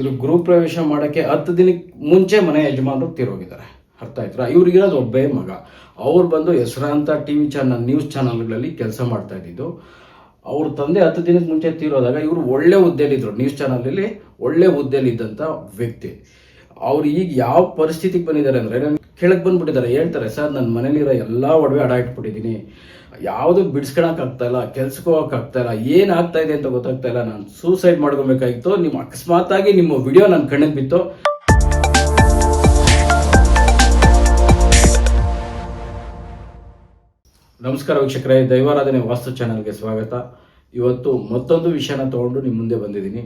ಇದು ಗೃಹ ಪ್ರವೇಶ ಮಾಡೋಕ್ಕೆ ಹತ್ತು ದಿನಕ್ಕೆ ಮುಂಚೆ ಮನೆ ಯಜಮಾನರು ತೀರೋಗಿದ್ದಾರೆ. ಅರ್ಥ ಆಯ್ತಾ ಇವ್ರಿಗಿರೋದು ಒಬ್ಬೇ ಮಗ. ಅವ್ರು ಬಂದು ಹೆಸರಾಂತ ಟಿ ವಿ ಚಾನಲ್, ನ್ಯೂಸ್ ಚಾನಲ್ಗಳಲ್ಲಿ ಕೆಲಸ ಮಾಡ್ತಾ ಇದ್ದಿದ್ದು. ಅವ್ರ ತಂದೆ ಹತ್ತು ದಿನಕ್ಕೆ ಮುಂಚೆ ತೀರೋದಾಗ ಇವರು ಒಳ್ಳೆ ಹುದ್ದೆಯಲ್ಲಿದ್ದರು ನ್ಯೂಸ್ ಚಾನಲಲ್ಲಿ ಒಳ್ಳೆ ಹುದ್ದೆಯಲ್ಲಿದ್ದಂಥ ವ್ಯಕ್ತಿ. ಅವ್ರು ಈಗ ಯಾವ ಪರಿಸ್ಥಿತಿಗೆ ಬಂದಿದ್ದಾರೆ ಅಂದರೆ ಕೆಳಗೆ ಬಂದ್ಬಿಟ್ಟಿದ್ದಾರೆ. ಹೇಳ್ತಾರೆ, ಸರ್ ನನ್ನ ಮನೇಲಿರೋ ಎಲ್ಲ ಒಡವೆ ಅಡ ಇಟ್ಬಿಟ್ಟಿದ್ದೀನಿ. ಯಾವುದು ಬಿಡಿಸ್ಕೊಳಕ್ ಆಗ್ತಾ ಇಲ್ಲ ಕೆಲ್ಸಕ್ಕೆ ಹೋಗಕ್ ಆಗ್ತಾ ಇಲ್ಲ ಏನ್ ಇದೆ ಅಂತ ಗೊತ್ತಾಗ್ತಾ ಇಲ್ಲ. ನಾನು ಸೂಸೈಡ್ ಮಾಡ್ಕೊಬೇಕಾಗಿತ್ತು. ನಿಮ್ಮ ಅಕಸ್ಮಾತ್ ಆಗಿ ನಿಮ್ಮ ವಿಡಿಯೋ ನನ್ನ ಕಣ್ಣಿಗೆ ಬಿತ್ತು. ನಮಸ್ಕಾರ ವೀಕ್ಷಕರೇ, ದೈವಾರಾಧನೆ ವಾಸ್ತು ಚಾನಲ್ಗೆ ಸ್ವಾಗತ. ಇವತ್ತು ಮತ್ತೊಂದು ವಿಷಯನ ತಗೊಂಡು ನಿಮ್ಮ ಮುಂದೆ ಬಂದಿದ್ದೀನಿ.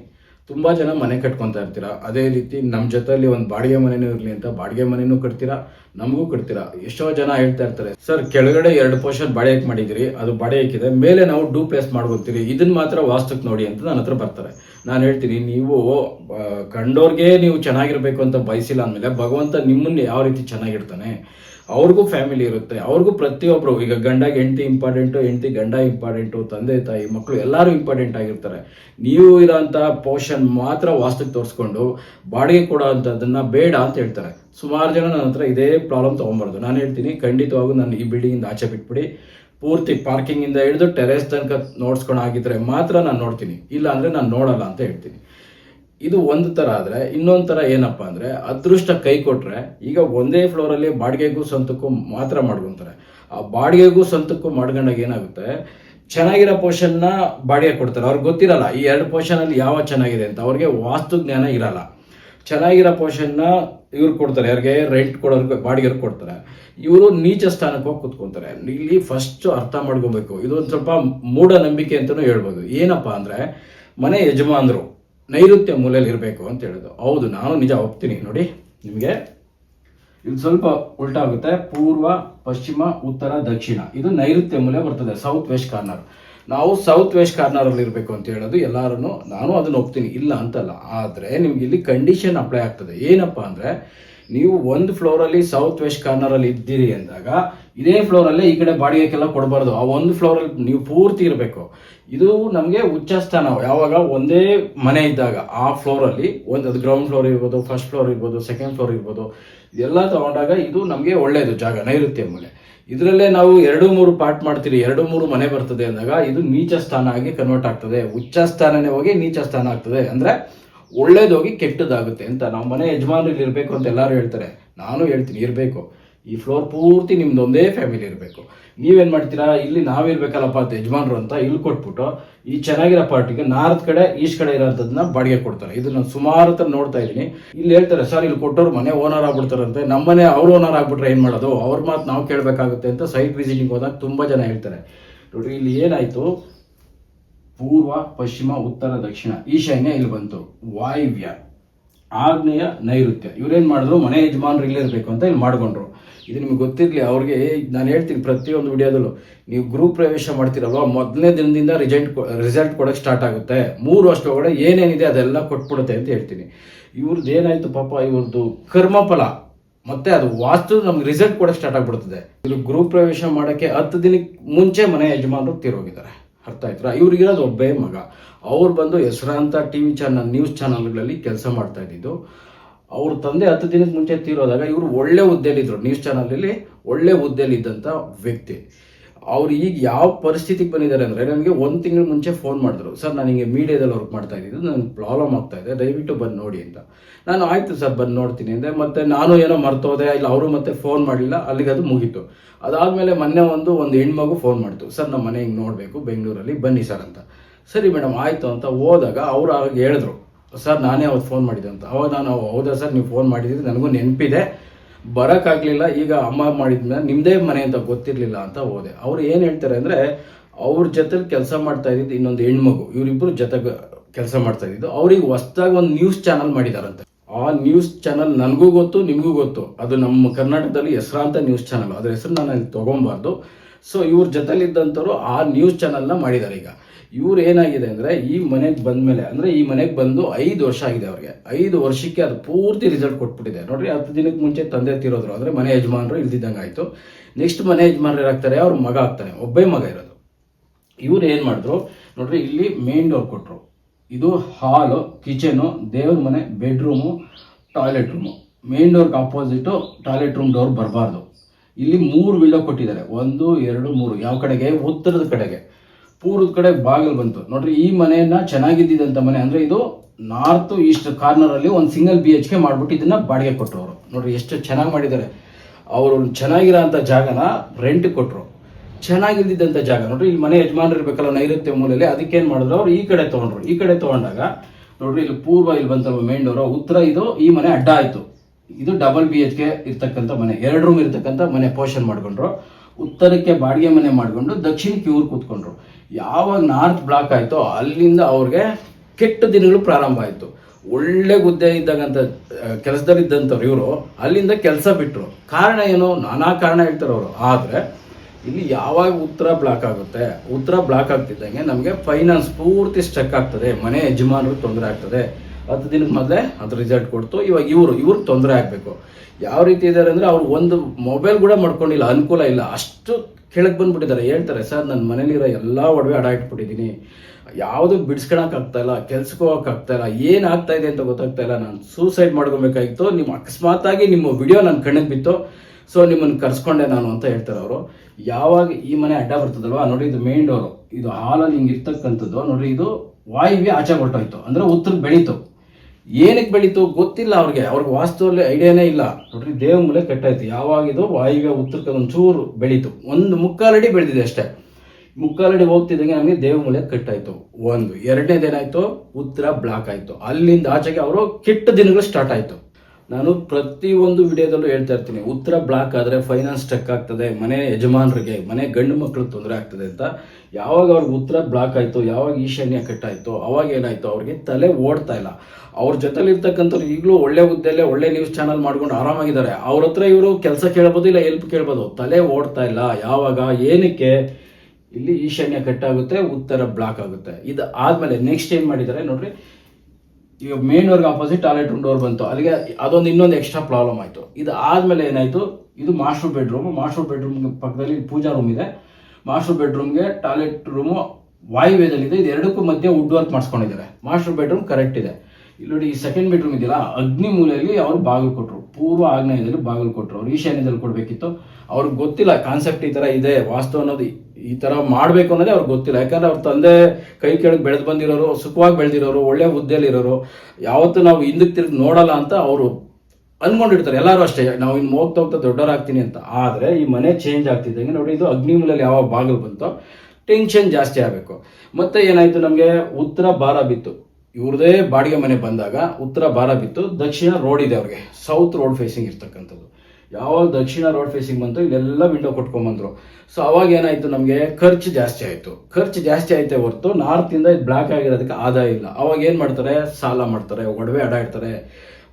ತುಂಬಾ ಜನ ಮನೆ ಕಟ್ಕೊತಾ ಇರ್ತೀರಾ? ಅದೇ ರೀತಿ ನಮ್ಮ ಜೊತೆಯಲ್ಲಿ ಒಂದು ಬಾಡಿಗೆ ಮನೆನೂ ಇರಲಿ ಅಂತ ಬಾಡಿಗೆ ಮನೆನೂ ಕಟ್ತೀರಾ? ನಮಗೂ ಕಟ್ತೀರಾ? ಎಷ್ಟೋ ಜನ ಹೇಳ್ತಾ ಇರ್ತಾರೆ, ಸರ್, ಕೆಳಗಡೆ ಎರಡು ಪೋರ್ಷನ್ ಬಾಡಿಗೆ ಮಾಡಿದಿರಿ ಅದು ಬಾಡಿಗೆ ಇದೆ ಮೇಲೆ ನಾವು ಡೂ ಪ್ಲೇಸ್ ಮಾಡ್ಕೊತೀರಿ ಇದನ್ನ ಮಾತ್ರ ವಾಸ್ತುಕ್ ನೋಡಿ ಅಂತ ನನ್ನ ಹತ್ರ ಬರ್ತಾರೆ. ನಾನು ಹೇಳ್ತೀನಿ, ನೀವು ಕಂಡೋರ್ಗೆ ನೀವು ಚೆನ್ನಾಗಿರ್ಬೇಕು ಅಂತ ಬಯಸಿಲ್ಲ ಅಂದಮೇಲೆ ಭಗವಂತ ನಿಮ್ಮನ್ನ ಯಾವ ರೀತಿ ಚೆನ್ನಾಗಿರ್ತಾನೆ? ಅವ್ರಿಗೂ ಫ್ಯಾಮಿಲಿ ಇರುತ್ತೆ, ಅವ್ರಿಗೂ ಪ್ರತಿಯೊಬ್ಬರು ಈಗ ಗಂಡ ಹೆಂಡತಿ ಇಂಪಾರ್ಟೆಂಟು ಹೆಂಡತಿ ಗಂಡ ಇಂಪಾರ್ಟೆಂಟು ತಂದೆ, ತಾಯಿ ಮಕ್ಕಳು ಎಲ್ಲರೂ ಇಂಪಾರ್ಟೆಂಟ್ ಆಗಿರ್ತಾರೆ. ನೀವು ಇರೋಂಥ ಪೋರ್ಷನ್ ಮಾತ್ರ ವಾಸ್ತು ತೋರಿಸ್ಕೊಂಡು ಬಾಡಿಗೆ ಕೊಡೋ ಅಂಥದ್ದನ್ನು ಬೇಡ ಅಂತ ಹೇಳ್ತಾರೆ. ಸುಮಾರು ಜನ ನನ್ನ ಹತ್ರ ಇದೇ ಪ್ರಾಬ್ಲಮ್ ತೊಗೊಂಬಾರ್ದು. ನಾನು ಹೇಳ್ತೀನಿ, ಖಂಡಿತವಾಗೂ ನಾನು ಈ ಬಿಲ್ಡಿಂಗಿಂದ ಆಚೆ ಬಿಟ್ಬಿಡಿ. ಪೂರ್ತಿ ಪಾರ್ಕಿಂಗಿಂದ ಹಿಡಿದು ಟೆರೇಸ್ ತನಕ ನೋಡ್ಸ್ಕೊಂಡು ಆಗಿದ್ರೆ ಮಾತ್ರ ನಾನು ನೋಡ್ತೀನಿ. ಇಲ್ಲ ಅಂದರೆ ನಾನು ನೋಡಲ್ಲ ಅಂತ ಹೇಳ್ತೀನಿ. ಇದು ಒಂದು ತರ ಆದ್ರೆ, ಇನ್ನೊಂದು ತರ ಏನಪ್ಪ ಅಂದ್ರೆ, ಅದೃಷ್ಟ ಕೈ ಕೊಟ್ರೆ, ಈಗ ಒಂದೇ ಫ್ಲೋರ್ ಅಲ್ಲಿ ಬಾಡಿಗೆಗೂ ಸ್ವಂತಕ್ಕೂ ಮಾತ್ರ ಮಾಡ್ಕೊಂತಾರೆ. ಆ ಬಾಡಿಗೆಗೂ ಸ್ವಂತಕ್ಕೂ ಮಾಡ್ಕೊಂಡಾಗ ಏನಾಗುತ್ತೆ? ಚೆನ್ನಾಗಿರೋ ಪೋರ್ಷನ್ನ ಬಾಡಿಗೆ ಕೊಡ್ತಾರೆ. ಅವ್ರಿಗೆ ಗೊತ್ತಿರಲ್ಲ, ಈ ಎರಡು ಪೋರ್ಷನ್ ಅಲ್ಲಿ ಯಾವ ಚೆನ್ನಾಗಿದೆ ಅಂತ. ಅವ್ರಿಗೆ ವಾಸ್ತು ಜ್ಞಾನ ಇರಲ್ಲ. ಚೆನ್ನಾಗಿರೋ ಪೋರ್ಷನ್ನ ಇವ್ರು ಕೊಡ್ತಾರೆ. ಯಾರಿಗೆ? ರೆಂಟ್ ಕೊಡೋರ್ಗೆ ಬಾಡಿಗೆರು ಕೊಡ್ತಾರೆ. ಇವರು ನೀಚ ಸ್ಥಾನಕ್ಕೆ ಹೋಗಿ ಕುತ್ಕೊಂತಾರೆ. ಇಲ್ಲಿ ಫಸ್ಟ್ ಅರ್ಥ ಮಾಡ್ಕೋಬೇಕು. ಇದೊಂದು ಸ್ವಲ್ಪ ಮೂಢನಂಬಿಕೆ ಅಂತಲೂ ಹೇಳ್ಬೋದು. ಏನಪ್ಪಾ ಅಂದ್ರೆ, ಮನೆ ಯಜಮಾನರು ನೈಋತ್ಯ ಮೂಲೆಯಲ್ಲಿ ಇರಬೇಕು ಅಂತ ಹೇಳೋದು. ಹೌದು, ನಾನು ನಿಜ ಒಪ್ತೀನಿ. ನೋಡಿ, ನಿಮಗೆ ಇದು ಸ್ವಲ್ಪ ಉಲ್ಟಾಗುತ್ತೆ ಪೂರ್ವ, ಪಶ್ಚಿಮ, ಉತ್ತರ, ದಕ್ಷಿಣ. ಇದು ನೈಋತ್ಯ ಮೂಲೆ ಬರ್ತದೆ. ಸೌತ್ ವೆಸ್ಟ್ ಕಾರ್ನರ್ ನಾವು ಸೌತ್ ವೆಸ್ಟ್ ಕಾರ್ನರ್ ಅಲ್ಲಿ ಇರಬೇಕು ಅಂತ ಹೇಳೋದು. ಎಲ್ಲರೂ ನಾನು ಅದನ್ನ ಒಪ್ತೀನಿ. ಇಲ್ಲ ಅಂತಲ್ಲ. ಆದ್ರೆ ನಿಮ್ಗೆ ಇಲ್ಲಿ ಕಂಡೀಷನ್ ಅಪ್ಲೈ ಆಗ್ತದೆ. ಏನಪ್ಪಾ ಅಂದ್ರೆ ನೀವು ಒಂದು ಫ್ಲೋರ್ ಅಲ್ಲಿ ಸೌತ್ ವೆಸ್ಟ್ ಕಾರ್ನರ್ ಅಲ್ಲಿ ಇದ್ದೀರಿ ಅಂದಾಗ, ಇದೇ ಫ್ಲೋರ್ ಅಲ್ಲೇ ಈ ಕಡೆ ಬಾಡಿಗೆಗೆಲ್ಲ ಕೊಡಬಾರ್ದು. ಆ ಒಂದು ಫ್ಲೋರ್ ಅಲ್ಲಿ ನೀವು ಪೂರ್ತಿ ಇರಬೇಕು. ಇದು ನಮಗೆ ಉಚ್ಚ ಸ್ಥಾನ ಯಾವಾಗ? ಒಂದೇ ಮನೆ ಇದ್ದಾಗ. ಆ ಫ್ಲೋರ್ ಅಲ್ಲಿ, ಒಂದು ಅದು ಗ್ರೌಂಡ್ ಫ್ಲೋರ್ ಇರ್ಬೋದು ಫಸ್ಟ್ ಫ್ಲೋರ್ ಇರ್ಬೋದು ಸೆಕೆಂಡ್ ಫ್ಲೋರ್ ಇರ್ಬೋದು, ಇದೆಲ್ಲ ತಗೊಂಡಾಗ ಇದು ನಮಗೆ ಒಳ್ಳೆಯದು ಜಾಗ, ನೈಋತ್ಯ ಮೂಲೆ. ಇದರಲ್ಲೇ ನಾವು ಎರಡು ಮೂರು ಪಾರ್ಟ್ ಮಾಡ್ತೀರಿ, ಎರಡು ಮೂರು ಮನೆ ಬರ್ತದೆ ಅಂದಾಗ, ಇದು ನೀಚ ಸ್ಥಾನ ಆಗಿ ಕನ್ವರ್ಟ್ ಆಗ್ತದೆ. ಉಚ್ಚ ಸ್ಥಾನನೇ ಹೋಗಿ ನೀಚ ಸ್ಥಾನ ಆಗ್ತದೆ. ಅಂದ್ರೆ ಒಳ್ಳೇದೋಗಿ ಕೆಟ್ಟದಾಗುತ್ತೆ ಅಂತ ನಾವು ಮನೆ ಯಜಮಾನರಲ್ಲಿ ಇರಬೇಕು ಅಂತ ಎಲ್ಲರೂ ಹೇಳ್ತಾರೆ. ನಾನು ಹೇಳ್ತೀನಿ, ಇರಬೇಕು. ಈ ಫ್ಲೋರ್ ಪೂರ್ತಿ ನಿಮ್ದು ಒಂದೇ ಫ್ಯಾಮಿಲಿ ಇರಬೇಕು. ನೀವೇನು ಮಾಡ್ತೀರಾ? ಇಲ್ಲಿ ನಾವಿರ್ಬೇಕಲ್ಲಪ್ಪ ಅಂತ ಯಜಮಾನರು ಅಂತ ಇಲ್ಲಿ ಕೊಟ್ಬಿಟ್ಟು ಈ ಚೆನ್ನಾಗಿರೋ ಪಾರ್ಟಿಗೆ ನಾರ್ತ್ ಕಡೆ, ಈಸ್ಟ್ ಕಡೆ ಇರೋಂಥದ್ದನ್ನ ಬಾಡಿಗೆ ಕೊಡ್ತಾರೆ. ಇದನ್ನ ಸುಮಾರು ಹತ್ರ ನೋಡ್ತಾ ಇದ್ದೀನಿ. ಇಲ್ಲಿ ಹೇಳ್ತಾರೆ, ಸರ್, ಇಲ್ಲಿ ಕೊಟ್ಟವ್ರು ಮನೆ ಓನರ್ ಆಗ್ಬಿಡ್ತಾರಂತೆ. ನಮ್ಮನೆ ಅವ್ರು ಓನರ್ ಆಗ್ಬಿಟ್ರೆ ಏನು ಮಾಡೋದು? ಅವ್ರ ಮಾತು ನಾವು ಕೇಳಬೇಕಾಗುತ್ತೆ ಅಂತ ಸೈಟ್ ವಿಸಿಟಿಂಗ್ ಹೋದಾಗ ತುಂಬ ಜನ ಹೇಳ್ತಾರೆ. ನೋಡ್ರಿ, ಇಲ್ಲಿ ಏನಾಯ್ತು? ಪೂರ್ವ, ಪಶ್ಚಿಮ, ಉತ್ತರ, ದಕ್ಷಿಣ. ಈಶಾನ್ಯ ಇಲ್ಲಿ ಬಂತು. ವಾಯುವ್ಯ, ಆಗ್ನೇಯ, ನೈಋತ್ಯ. ಇವ್ರೇನ್ ಮಾಡಿದ್ರು? ಮನೆ ಯಜಮಾನರು ಇರಬೇಕು ಅಂತ ಇಲ್ಲಿ ಮಾಡ್ಕೊಂಡ್ರು. ಇದು ನಿಮ್ಗೆ ಗೊತ್ತಿರಲಿ, ಅವ್ರಿಗೆ ನಾನು ಹೇಳ್ತೀನಿ ಪ್ರತಿಯೊಂದು ವಿಡಿಯೋದಲ್ಲೂ. ನೀವು ಗ್ರೂಪ್ ಪ್ರವೇಶ ಮಾಡ್ತೀರಲ್ವ? ಮೊದಲನೇ ದಿನದಿಂದ ರಿಸಲ್ಟ್ ರಿಸಲ್ಟ್ ಕೊಡೋಕೆ ಸ್ಟಾರ್ಟ್ ಆಗುತ್ತೆ. ಮೂರು ವರ್ಷ ಒಳಗಡೆ ಏನೇನಿದೆ ಅದೆಲ್ಲ ಕೊಟ್ಬಿಡುತ್ತೆ ಅಂತ ಹೇಳ್ತೀನಿ. ಇವ್ರದ್ದು ಏನಾಯಿತು ಪಾಪ? ಇವ್ರದ್ದು ಕರ್ಮಫಲ. ಮತ್ತೆ ಅದು ವಾಸ್ತು ನಮ್ಗೆ ರಿಸಲ್ಟ್ ಕೊಡೋಕೆ ಸ್ಟಾರ್ಟ್ ಆಗ್ಬಿಡ್ತದೆ. ಇದು ಗ್ರೂಪ್ ಪ್ರವೇಶ ಮಾಡೋಕ್ಕೆ ಹತ್ತು ದಿನಕ್ಕೆ ಮುಂಚೆ ಮನೆ ಯಜಮಾನರು ತೀರೋಗಿದ್ದಾರೆ ಅರ್ಥ ಆಯ್ತಾ ಇವ್ರಿಗಿರೋದು ಒಬ್ಬೇ ಮಗ. ಅವ್ರು ಬಂದು ಹೆಸರಾಂತ ಟಿ ವಿ ಚಾನಲ್, ನ್ಯೂಸ್ ಚಾನಲ್ಗಳಲ್ಲಿ ಕೆಲಸ ಮಾಡ್ತಾ ಇದ್ದಿದ್ದು. ಅವ್ರ ತಂದೆ ಹತ್ತು ದಿನಕ್ಕೆ ಮುಂಚೆ ತೀರೋದಾಗ ಇವರು ಒಳ್ಳೆ ಹುದ್ದೆಯಲ್ಲಿದ್ದರು ನ್ಯೂಸ್ ಚಾನಲಲ್ಲಿ ಒಳ್ಳೆ ಹುದ್ದೆಯಲ್ಲಿದ್ದಂಥ ವ್ಯಕ್ತಿ. ಅವ್ರು ಈಗ ಯಾವ ಪರಿಸ್ಥಿತಿಗೆ ಬಂದಿದ್ದಾರೆ ಅಂದರೆ ನನಗೆ ಒಂದು ತಿಂಗಳ ಮುಂಚೆ ಫೋನ್ ಮಾಡಿದ್ರು, ಸರ್, ನಾನು ಹಿಂಗೆ ಮೀಡಿಯಾದಲ್ಲಿ ವರ್ಕ್ ಮಾಡ್ತಾ ಇದ್ದಿದ್ದು ನನಗೆ ಪ್ರಾಬ್ಲಮ್ ಆಗ್ತಾ ಇದೆ, ದಯವಿಟ್ಟು ಬಂದು ನೋಡಿ ಅಂತ. ನಾನು, ಆಯ್ತು ಸರ್, ಬಂದು ನೋಡ್ತೀನಿ. ಅಂದೆ ಮತ್ತೆ ನಾನು ಏನೋ ಮರ್ತೋದೆ, ಇಲ್ಲ ಅವರು ಮತ್ತೆ ಫೋನ್ ಮಾಡಲಿಲ್ಲ, ಅಲ್ಲಿಗೆ ಅದು ಮುಗೀತು. ಅದಾದಮೇಲೆ ಮೊನ್ನೆ ಒಂದು ಒಂದು ಹೆಣ್ಮಗು ಫೋನ್ ಮಾಡ್ತು, ಸರ್ ನಮ್ಮ ಮನೆ ಹಿಂಗೆ ನೋಡಬೇಕು, ಬೆಂಗಳೂರಲ್ಲಿ ಬನ್ನಿ ಸರ್ ಅಂತ. ಸರಿ ಮೇಡಮ್ ಆಯಿತು ಅಂತ ಹೋದಾಗ ಅವ್ರು ಆಗ ಹೇಳಿದ್ರು, ಸರ್, ನಾನೇ ಅವತ್ತು ಫೋನ್ ಮಾಡಿದ್ದೆ ಅಂತ. ಅವಾಗ ನಾನು, ಹೌದಾ ಸರ್, ನೀವು ಫೋನ್ ಮಾಡಿದ್ರಿ ನನಗೂ ನೆನಪಿದೆ ಬರೋಕ್ಕಾಗಲಿಲ್ಲ ಈಗ ಅಮ್ಮ ಮಾಡಿದ್ಮೇಲೆ ನಿಮ್ಮದೇ ಮನೆ ಅಂತ ಗೊತ್ತಿರಲಿಲ್ಲ ಅಂತ ಹೋದೆ. ಅವ್ರು ಏನು ಹೇಳ್ತಾರೆ ಅಂದರೆ, ಅವ್ರ ಜೊತೆಲಿ ಕೆಲಸ ಮಾಡ್ತಾ ಇದ್ದಿದ್ದು ಇನ್ನೊಂದು ಹೆಣ್ಮಗು ಇವರಿಬ್ಬರು ಜೊತೆಗೆ ಕೆಲಸ ಮಾಡ್ತಾ ಇದ್ದಿದ್ದು, ಅವ್ರಿಗೆ ಹೊಸ್ದಾಗಿ ಒಂದು ನ್ಯೂಸ್ ಚಾನಲ್ ಮಾಡಿದಾರಂತೆ. ಆ ನ್ಯೂಸ್ ಚಾನಲ್ ನನಗೂ ಗೊತ್ತು, ನಿಮಗೂ ಗೊತ್ತು. ಅದು ನಮ್ಮ ಕರ್ನಾಟಕದಲ್ಲಿ ಹೆಸರಾಂತ ನ್ಯೂಸ್ ಚಾನಲ್ ಅದ್ರ ಹೆಸರು ನಾನು ಅಲ್ಲಿ ತೊಗೊಬಾರ್ದು. ಸೊ ಇವ್ರ ಜೊತೆಲಿದ್ದಂಥವ್ರು ಆ ನ್ಯೂಸ್ ಚಾನಲ್ನ ಮಾಡಿದ್ದಾರೆ ಈಗ. ಇವ್ರು ಏನಾಗಿದೆ ಅಂದರೆ ಈ ಮನೆಗೆ ಬಂದಮೇಲೆ, ಅಂದರೆ ಈ ಮನೆಗೆ ಬಂದು ಐದು ವರ್ಷ ಆಗಿದೆ ಅವ್ರಿಗೆ. ಐದು ವರ್ಷಕ್ಕೆ ಅದು ಪೂರ್ತಿ ರಿಸಲ್ಟ್ ಕೊಟ್ಬಿಟ್ಟಿದೆ. ನೋಡ್ರಿ, ಹತ್ತು ದಿನಕ್ಕೆ ಮುಂಚೆ ತಂದೆ ತಿರೋದ್ರು ಅಂದರೆ ಮನೆ ಯಜಮಾನರು ಇಲ್ದಿದ್ದಂಗೆ ಆಯಿತು. ನೆಕ್ಸ್ಟ್ ಮನೆ ಯಜಮಾನರು ಏನಾಗ್ತಾರೆ, ಅವ್ರ ಮಗ ಆಗ್ತಾನೆ, ಒಬ್ಬೇ ಮಗ ಇರೋದು. ಇವ್ರು ಏನು ಮಾಡಿದ್ರು, ನೋಡ್ರಿ, ಇಲ್ಲಿ ಮೇನ್ ಡೋರ್ ಕೊಟ್ಟರು ಇದು ಹಾಲು ಕಿಚನು ದೇವ್ರ ಮನೆ ಬೆಡ್ರೂಮು ಟಾಯ್ಲೆಟ್ ರೂಮು ಮೇನ್ ಡೋರ್ಗೆ ಅಪೋಸಿಟು ಟಾಯ್ಲೆಟ್ ರೂಮ್ ಡೋರ್ ಬರಬಾರ್ದು. ಇಲ್ಲಿ ಮೂರು ವಿಂಡೋ ಕೊಟ್ಟಿದ್ದಾರೆ. ಒಂದು, ಎರಡು, ಮೂರು. ಯಾವ ಕಡೆಗೆ? ಉತ್ತರದ ಕಡೆಗೆ. ಪೂರ್ವದ ಕಡೆ ಬಾಗಿಲು ಬಂತು. ನೋಡ್ರಿ, ಈ ಮನೆಯನ್ನ ಚೆನ್ನಾಗಿದ್ದಿದ್ದಂಥ ಮನೆ ಅಂದ್ರೆ ಇದು ನಾರ್ತ್ ಈಸ್ಟ್ ಕಾರ್ನರ್ ಅಲ್ಲಿ ಒಂದು ಸಿಂಗಲ್ ಬಿ ಎಚ್ ಕೆ ಮಾಡ್ಬಿಟ್ಟು ಇದನ್ನ ಬಾಡಿಗೆ ಕೊಟ್ಟರು ಅವರು ನೋಡ್ರಿ, ಎಷ್ಟು ಚೆನ್ನಾಗಿ ಮಾಡಿದ್ದಾರೆ. ಅವರು ಚೆನ್ನಾಗಿರೋ ಜಾಗನ ರೆಂಟ್ ಕೊಟ್ಟರು ಚೆನ್ನಾಗಿದ್ದಿದ್ದಂಥ ಜಾಗ. ನೋಡ್ರಿ, ಇಲ್ಲಿ ಮನೆ ಯಜಮಾನರು ಇರ್ಬೇಕಲ್ಲ, ನೈಋತ್ಯ ಮೂಲೆಯಲ್ಲಿ, ಅದಕ್ಕೇನು ಮಾಡಿದ್ರು ಅವ್ರು ಈ ಕಡೆ ತೊಗೊಂಡ್ರು. ಈ ಕಡೆ ತೊಗೊಂಡಾಗ, ನೋಡ್ರಿ, ಇಲ್ಲಿ ಪೂರ್ವ ಇಲ್ಲಿ ಬಂತಲ್ವ ಮೇನ್ ಉತ್ತರ ಇದು, ಈ ಮನೆ ಅಡ್ಡ ಆಯ್ತು. ಇದು ಡಬಲ್ ಬಿ ಎಚ್ ಕೆ ಇರ್ತಕ್ಕಂಥ ಮನೆ. ಎರಡು ರೂಮ್ ಇರ್ತಕ್ಕಂಥ ಮನೆ ಪೋಷನ್ ಮಾಡ್ಕೊಂಡ್ರು. ಉತ್ತರಕ್ಕೆ ಬಾಡಿಗೆ ಮನೆ ಮಾಡಿಕೊಂಡು, ದಕ್ಷಿಣಕ್ಕೆ ಇವ್ರು ಕೂತ್ಕೊಂಡ್ರು. ಯಾವಾಗ ನಾರ್ತ್ ಬ್ಲಾಕ್ ಆಯ್ತೋ ಅಲ್ಲಿಂದ ಅವ್ರಿಗೆ ಕೆಟ್ಟ ದಿನಗಳು ಪ್ರಾರಂಭ ಆಯಿತು. ಒಳ್ಳೆ ಹುದ್ದೆ ಇದ್ದಾಗಂತ ಕೆಲಸದಲ್ಲಿ ಇದ್ದಂಥವ್ರು ಇವರು ಅಲ್ಲಿಂದ ಕೆಲಸ ಬಿಟ್ರು. ಕಾರಣ ಏನು? ನಾನಾ ಕಾರಣ ಹೇಳ್ತಾರೆ ಅವರು. ಆದ್ರೆ, ಇಲ್ಲಿ ಯಾವಾಗ ಉತ್ತರ ಬ್ಲಾಕ್ ಆಗುತ್ತೆ, ಉತ್ತರ ಬ್ಲಾಕ್ ಆಗ್ತಿದ್ದಂಗೆ ನಮಗೆ ಫೈನಾನ್ಸ್ ಪೂರ್ತಿ ಸ್ಟಕ್ ಆಗ್ತದೆ, ಮನೆ ಯಜಮಾನರು ತೊಂದರೆ ಆಗ್ತದೆ. ಹತ್ತು ದಿನದ ಮೊದಲೇ ಅದು ರಿಸಲ್ಟ್ ಕೊಡ್ತು. ಇವಾಗ ಇವರು, ಇವ್ರಿಗೆ ತೊಂದರೆ ಆಗಬೇಕು. ಯಾವ ರೀತಿ ಇದ್ದಾರೆ ಅಂದರೆ ಅವ್ರು ಒಂದು ಮೊಬೈಲ್ ಕೂಡ ಮಾಡ್ಕೊಂಡಿಲ್ಲ, ಅನುಕೂಲ ಇಲ್ಲ. ಅಷ್ಟು ಕೆಳಗೆ ಬಂದುಬಿಟ್ಟಿದ್ದಾರೆ. ಹೇಳ್ತಾರೆ, ಸರ್ ನನ್ನ ಮನೇಲಿರೋ ಎಲ್ಲ ಒಡವೆ ಅಡ ಇಟ್ಬಿಟ್ಟಿದ್ದೀನಿ ಯಾವುದು ಬಿಡಿಸ್ಕೊಳಕ್ ಆಗ್ತಾ ಇಲ್ಲ, ಕೆಲ್ಸಕ್ಕೆ ಇಲ್ಲ, ಏನ್ ಇದೆ ಅಂತ ಗೊತ್ತಾಗ್ತಾ ಇಲ್ಲ. ನಾನು ಸೂಸೈಡ್ ಮಾಡ್ಕೊಬೇಕಾಗಿತ್ತು. ನಿಮ್ಮ ಅಕಸ್ಮಾತಾಗಿ ನಿಮ್ಮ ವಿಡಿಯೋ ನನ್ನ ಕಣ್ಣಿಗೆ ಬಿತ್ತು. ಸೊ, ನಿಮ್ಮನ್ನು ಕರ್ಸ್ಕೊಂಡೆ ನಾನು ಅಂತ ಹೇಳ್ತಾರೆ ಅವರು. ಯಾವಾಗ ಈ ಮನೆ ಅಡ್ಡ ಬರ್ತದಲ್ವಾ? ನೋಡಿ, ಇದು ಮೇನ್ ಡೋರು ಇದು ಹಾಲಲ್ಲಿ ಹಿಂಗೆ ಇರ್ತಕ್ಕಂಥದ್ದು. ನೋಡಿ ಇದು ವಾಯುವ್ಯ ಆಚೆ ಹೊರಟೋಯ್ತು. ಅಂದರೆ ಉತ್ತರ ಬೆಳೀತು. ಏನಕ್ಕೆ ಬೆಳೀತು ಗೊತ್ತಿಲ್ಲ ಅವ್ರಿಗೆ. ಅವ್ರಿಗೆ ವಾಸ್ತುವಲ್ಲಿ ಐಡಿಯಾನೇ ಇಲ್ಲ. ನೋಡ್ರಿ ದೇವ ಮೂಲೆ ಕೆಟ್ಟಾಯ್ತು. ಯಾವಾಗಿದು ವಾಯುವ್ಯ ಉತ್ತರಕ್ಕೆ ಒಂಚೂರು ಬೆಳೀತು. ಒಂದು ಮುಕ್ಕಾಲಡಿ ಬೆಳೆದಿದೆ ಅಷ್ಟೇ. ಮುಕ್ಕಾಲಡಿ ಹೋಗ್ತಿದ್ದಂಗೆ ನಮಗೆ ದೇವ ಮೂಲೆ ಕಟ್ಟಾಯ್ತು. ಒಂದು, ಎರಡನೇದೇನಾಯ್ತು? ಉತ್ತರ ಬ್ಲಾಕ್ ಆಯ್ತು. ಅಲ್ಲಿಂದ ಆಚೆಗೆ ಅವರು ಕೆಟ್ಟ ದಿನಗಳು ಸ್ಟಾರ್ಟ್ ಆಯ್ತು. ನಾನು ಪ್ರತಿ ಒಂದು ವಿಡಿಯೋದಲ್ಲೂ ಹೇಳ್ತಾ ಇರ್ತೀನಿ, ಉತ್ತರ ಬ್ಲಾಕ್ ಆದರೆ ಫೈನಾನ್ಸ್ ಸ್ಟಕ್ ಆಗ್ತದೆ, ಮನೆ ಯಜಮಾನರಿಗೆ, ಮನೆ ಗಂಡು ಮಕ್ಕಳು ತೊಂದರೆ ಆಗ್ತದೆ ಅಂತ. ಯಾವಾಗ ಅವ್ರಿಗೆ ಉತ್ತರ ಬ್ಲಾಕ್ ಆಯಿತು, ಯಾವಾಗ ಈಶಾನ್ಯ ಕಟ್ಟಾಯಿತು, ಅವಾಗ ಏನಾಯಿತು ಅವ್ರಿಗೆ ತಲೆ ಓಡ್ತಾ ಇಲ್ಲ. ಅವ್ರ ಜೊತೆಲಿ ಇರ್ತಕ್ಕಂಥವ್ರು ಈಗಲೂ ಒಳ್ಳೆ ಹುದ್ದೆಲ್ಲೇ ಒಳ್ಳೆ ನ್ಯೂಸ್ ಚಾನಲ್ ಮಾಡ್ಕೊಂಡು ಆರಾಮಾಗಿದ್ದಾರೆ. ಅವ್ರ ಹತ್ರ ಇವರು ಕೆಲಸ ಕೇಳ್ಬೋದು ಇಲ್ಲ ಹೆಲ್ಪ್ ಕೇಳ್ಬೋದು, ತಲೆ ಓಡ್ತಾ ಇಲ್ಲ. ಯಾವಾಗ, ಏನಕ್ಕೆ? ಇಲ್ಲಿ ಈಶಾನ್ಯ ಕಟ್ಟಾಗುತ್ತೆ ಉತ್ತರ ಬ್ಲಾಕ್ ಆಗುತ್ತೆ. ಇದು ಆದಮೇಲೆ ನೆಕ್ಸ್ಟ್ ಏನು ಮಾಡಿದ್ದಾರೆ ನೋಡ್ರಿ ಈಗ ಮೇನ್ ಡೋರ್ಗೆ ಆಪೋಸಿಟ್ ಟಾಯ್ಲೆಟ್ ರೂಮ್ ಡೋರ್ ಬಂತು. ಅಲ್ಲಿಗೆ ಅದೊಂದು ಇನ್ನೊಂದು ಎಕ್ಸ್ಟ್ರಾ ಪ್ರಾಬ್ಲಮ್ ಆಯಿತು. ಇದು ಆದ್ಮೇಲೆ ಏನಾಯ್ತು? ಇದು ಮಾಸ್ಟರ್ ಬೆಡ್ರೂಮ್ ಮಾಸ್ಟರ್ ಬೆಡ್ರೂಮ್ ಪಕ್ಕದಲ್ಲಿ ಪೂಜಾ ರೂಮ್ ಇದೆ. ಮಾಸ್ಟರ್ ಬೆಡ್ರೂಮ್ಗೆ ಟಾಯ್ಲೆಟ್ ರೂಮು ವಾಯುವ್ಯದಲ್ಲಿದೆ ಇದೆ. ಎರಡಕ್ಕೂ ಮಧ್ಯೆ ವುಡ್ ವರ್ಕ್ ಮಾಡಿಸ್ಕೊಂಡಿದ್ದಾರೆ. ಮಾಸ್ಟರ್ ಬೆಡ್ರೂಮ್ ಕರೆಕ್ಟ್ ಇದೆ. ಇಲ್ಲಿ ನೋಡಿ ಈ ಸೆಕೆಂಡ್ ಬೆಡ್ರೂಮ್ ಇದೆಯಲ್ಲ? ಅಗ್ನಿ ಮೂಲೆಯಲ್ಲಿ ಅವರು ಬಾಗಿಲು ಕೊಟ್ಟರು ಪೂರ್ವ ಆಗ್ನೇಯದಲ್ಲಿ ಬಾಗಿಲು ಕೊಟ್ಟರು ಅವ್ರು ಈಶಾನ್ಯದಲ್ಲಿ ಕೊಡಬೇಕಿತ್ತು. ಅವ್ರಿಗೆ ಗೊತ್ತಿಲ್ಲ ಕಾನ್ಸೆಪ್ಟ್ ಈ ಥರ ಇದೆ ವಾಸ್ತು ಅನ್ನೋದು ಈ- ಥರ ಮಾಡಬೇಕು ಅನ್ನೋದೇ ಅವ್ರಿಗೆ ಗೊತ್ತಿಲ್ಲ. ಯಾಕಂದ್ರೆ ಅವ್ರ ತಂದೆ ಕೈ ಕೆಳಗೆ ಬೆಳೆದು ಬಂದಿರೋರು, ಸುಖವಾಗಿ ಬೆಳೆದಿರೋರು, ಒಳ್ಳೆ ಹುದ್ದೆಯಲ್ಲಿ ಇರೋರು ಯಾವತ್ತು ನಾವು ಹಿಂದಕ್ಕೆ ತಿರುಗಿ ನೋಡಲ್ಲ ಅಂತ ಅವರು ಅಂದ್ಕೊಂಡಿರ್ತಾರೆ ಎಲ್ಲರೂ ಅಷ್ಟೇ, ನಾವು ಇನ್ನು ಹೋಗ್ತಾ ಹೋಗ್ತಾ ದೊಡ್ಡವರಾಗ್ತೀನಿ ಅಂತ. ಆದರೆ ಈ ಮನೆ ಚೇಂಜ್ ಆಗ್ತಿದ್ದಂಗೆ ನೋಡಿ, ಇದು ಅಗ್ನಿ ಮೂಲೆಯಲ್ಲಿ ಯಾವಾಗ ಬಾಗಿಲು ಬಂತೋ ಟೆನ್ಷನ್ ಜಾಸ್ತಿ ಆಗಬೇಕು. ಮತ್ತೆ ಏನಾಯಿತು ನಮಗೆ? ಉತ್ತರ ಭಾರ ಬಿತ್ತು. ಇವ್ರದೇ ಬಾಡಿಗೆ ಮನೆ ಬಂದಾಗ ಉತ್ತರ ಭಾರ ಬಿತ್ತು, ದಕ್ಷಿಣ ರೋಡ್ ಇದೆ ಅವ್ರಿಗೆ. ಸೌತ್ ರೋಡ್ ಫೇಸಿಂಗ್ ಇರ್ತಕ್ಕಂಥದ್ದು. ಯಾವಾಗ ದಕ್ಷಿಣ ರೋಡ್ ಫೇಸಿಂಗ್ ಬಂತು ಇಲ್ಲೆಲ್ಲ ವಿಂಡೋ ಕೊಟ್ಕೊಂಡ್ಬಂದ್ರು ಸೊ ಅವಾಗ ಏನಾಯ್ತು ನಮಗೆ? ಖರ್ಚು ಜಾಸ್ತಿ ಆಯಿತು. ಖರ್ಚು ಜಾಸ್ತಿ ಆಯ್ತೆ ಹೊರತು ನಾರ್ತಿಂದ ಇಂದ ಇದು ಬ್ಲಾಕ್ ಆಗಿರೋದಕ್ಕೆ ಆದಾಯ ಇಲ್ಲ. ಅವಾಗ ಏನು ಮಾಡ್ತಾರೆ? ಸಾಲ ಮಾಡ್ತಾರೆ, ಒಡವೆ ಅಡ ಇಡ್ತಾರೆ.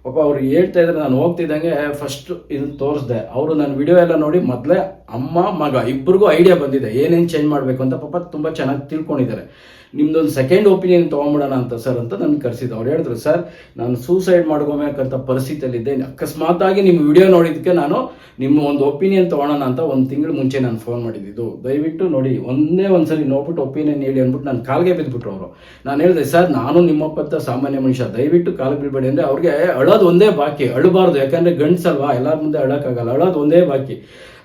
ಪಾಪ ಅವ್ರು ಹೇಳ್ತಾ ಇದ್ರೆ ನಾನು ಹೋಗ್ತಿದ್ದಂಗೆ ಫಸ್ಟ್ ಇದನ್ನ ತೋರಿಸ್ದೆ. ಅವರು ನನ್ನ ವಿಡಿಯೋ ಎಲ್ಲ ನೋಡಿ ಮೊದಲೇ ಅಮ್ಮ, ಮಗ ಇಬ್ಬರಿಗೂ ಐಡಿಯಾ ಬಂದಿದೆ. ಏನೇನು ಚೇಂಜ್ ಮಾಡಬೇಕು ಅಂತ ಪಾಪ ತುಂಬ ಚೆನ್ನಾಗಿ ತಿಳ್ಕೊಂಡಿದ್ದಾರೆ. ನಿಮ್ದೊಂದು ಸೆಕೆಂಡ್ ಒಪಿನಿಯನ್ ತೊಗೊಂಬಿಡೋಣ ಅಂತ ಸರ್ ಅಂತ ನನ್ಗೆ ಕರೆಸಿದ್ದು. ಅವ್ರು ಹೇಳಿದ್ರು ಸರ್ ನಾನು ಸೂಸೈಡ್ ಮಾಡ್ಕೋಬೇಕಂತ ಪರಿಸ್ಥಿತಿಯಲ್ಲಿದ್ದೆ. ಅಕಸ್ಮಾತ್ ಆಗಿ ನಿಮ್ಮ ವಿಡಿಯೋ ನೋಡಿದ್ದಕ್ಕೆ ನಾನು ನಿಮ್ಮ ಒಂದು ಒಪಿನಿಯನ್ ತೊಗೊಳೋಣ ಅಂತ ಒಂದು ತಿಂಗಳು ಮುಂಚೆ ನಾನು ಫೋನ್ ಮಾಡಿದ್ದು. ದಯವಿಟ್ಟು ನೋಡಿ, ಒಂದೇ ಒಂದ್ಸರಿ ನೋಡ್ಬಿಟ್ಟು ಒಪಿನಿಯನ್ ಹೇಳಿ ಅಂದ್ಬಿಟ್ಟು ನಾನು ಕಾಲಿಗೆ ಬಿದ್ದುಬಿಟ್ರು ಅವರು. ನಾನು ಹೇಳಿದೆ ಸರ್ ನಾನು ನಿಮ್ಮಪ್ಪ ಸಾಮಾನ್ಯ ಮನುಷ್ಯ. ದಯವಿಟ್ಟು ಕಾಲು ಬಿಡಬೇಡಿ ಅಂದರೆ ಅವ್ರಿಗೆ ಅಳೋದು ಒಂದೇ ಬಾಕಿ, ಅಳಬಾರ್ದು. ಯಾಕಂದ್ರೆ ಗಂಡ್ಸಲ್ವಾ? ಎಲ್ಲರ ಮುಂದೆ ಅಳೋಕ್ಕಾಗಲ್ಲ. ಅಳೋದು ಒಂದೇ ಬಾಕಿ.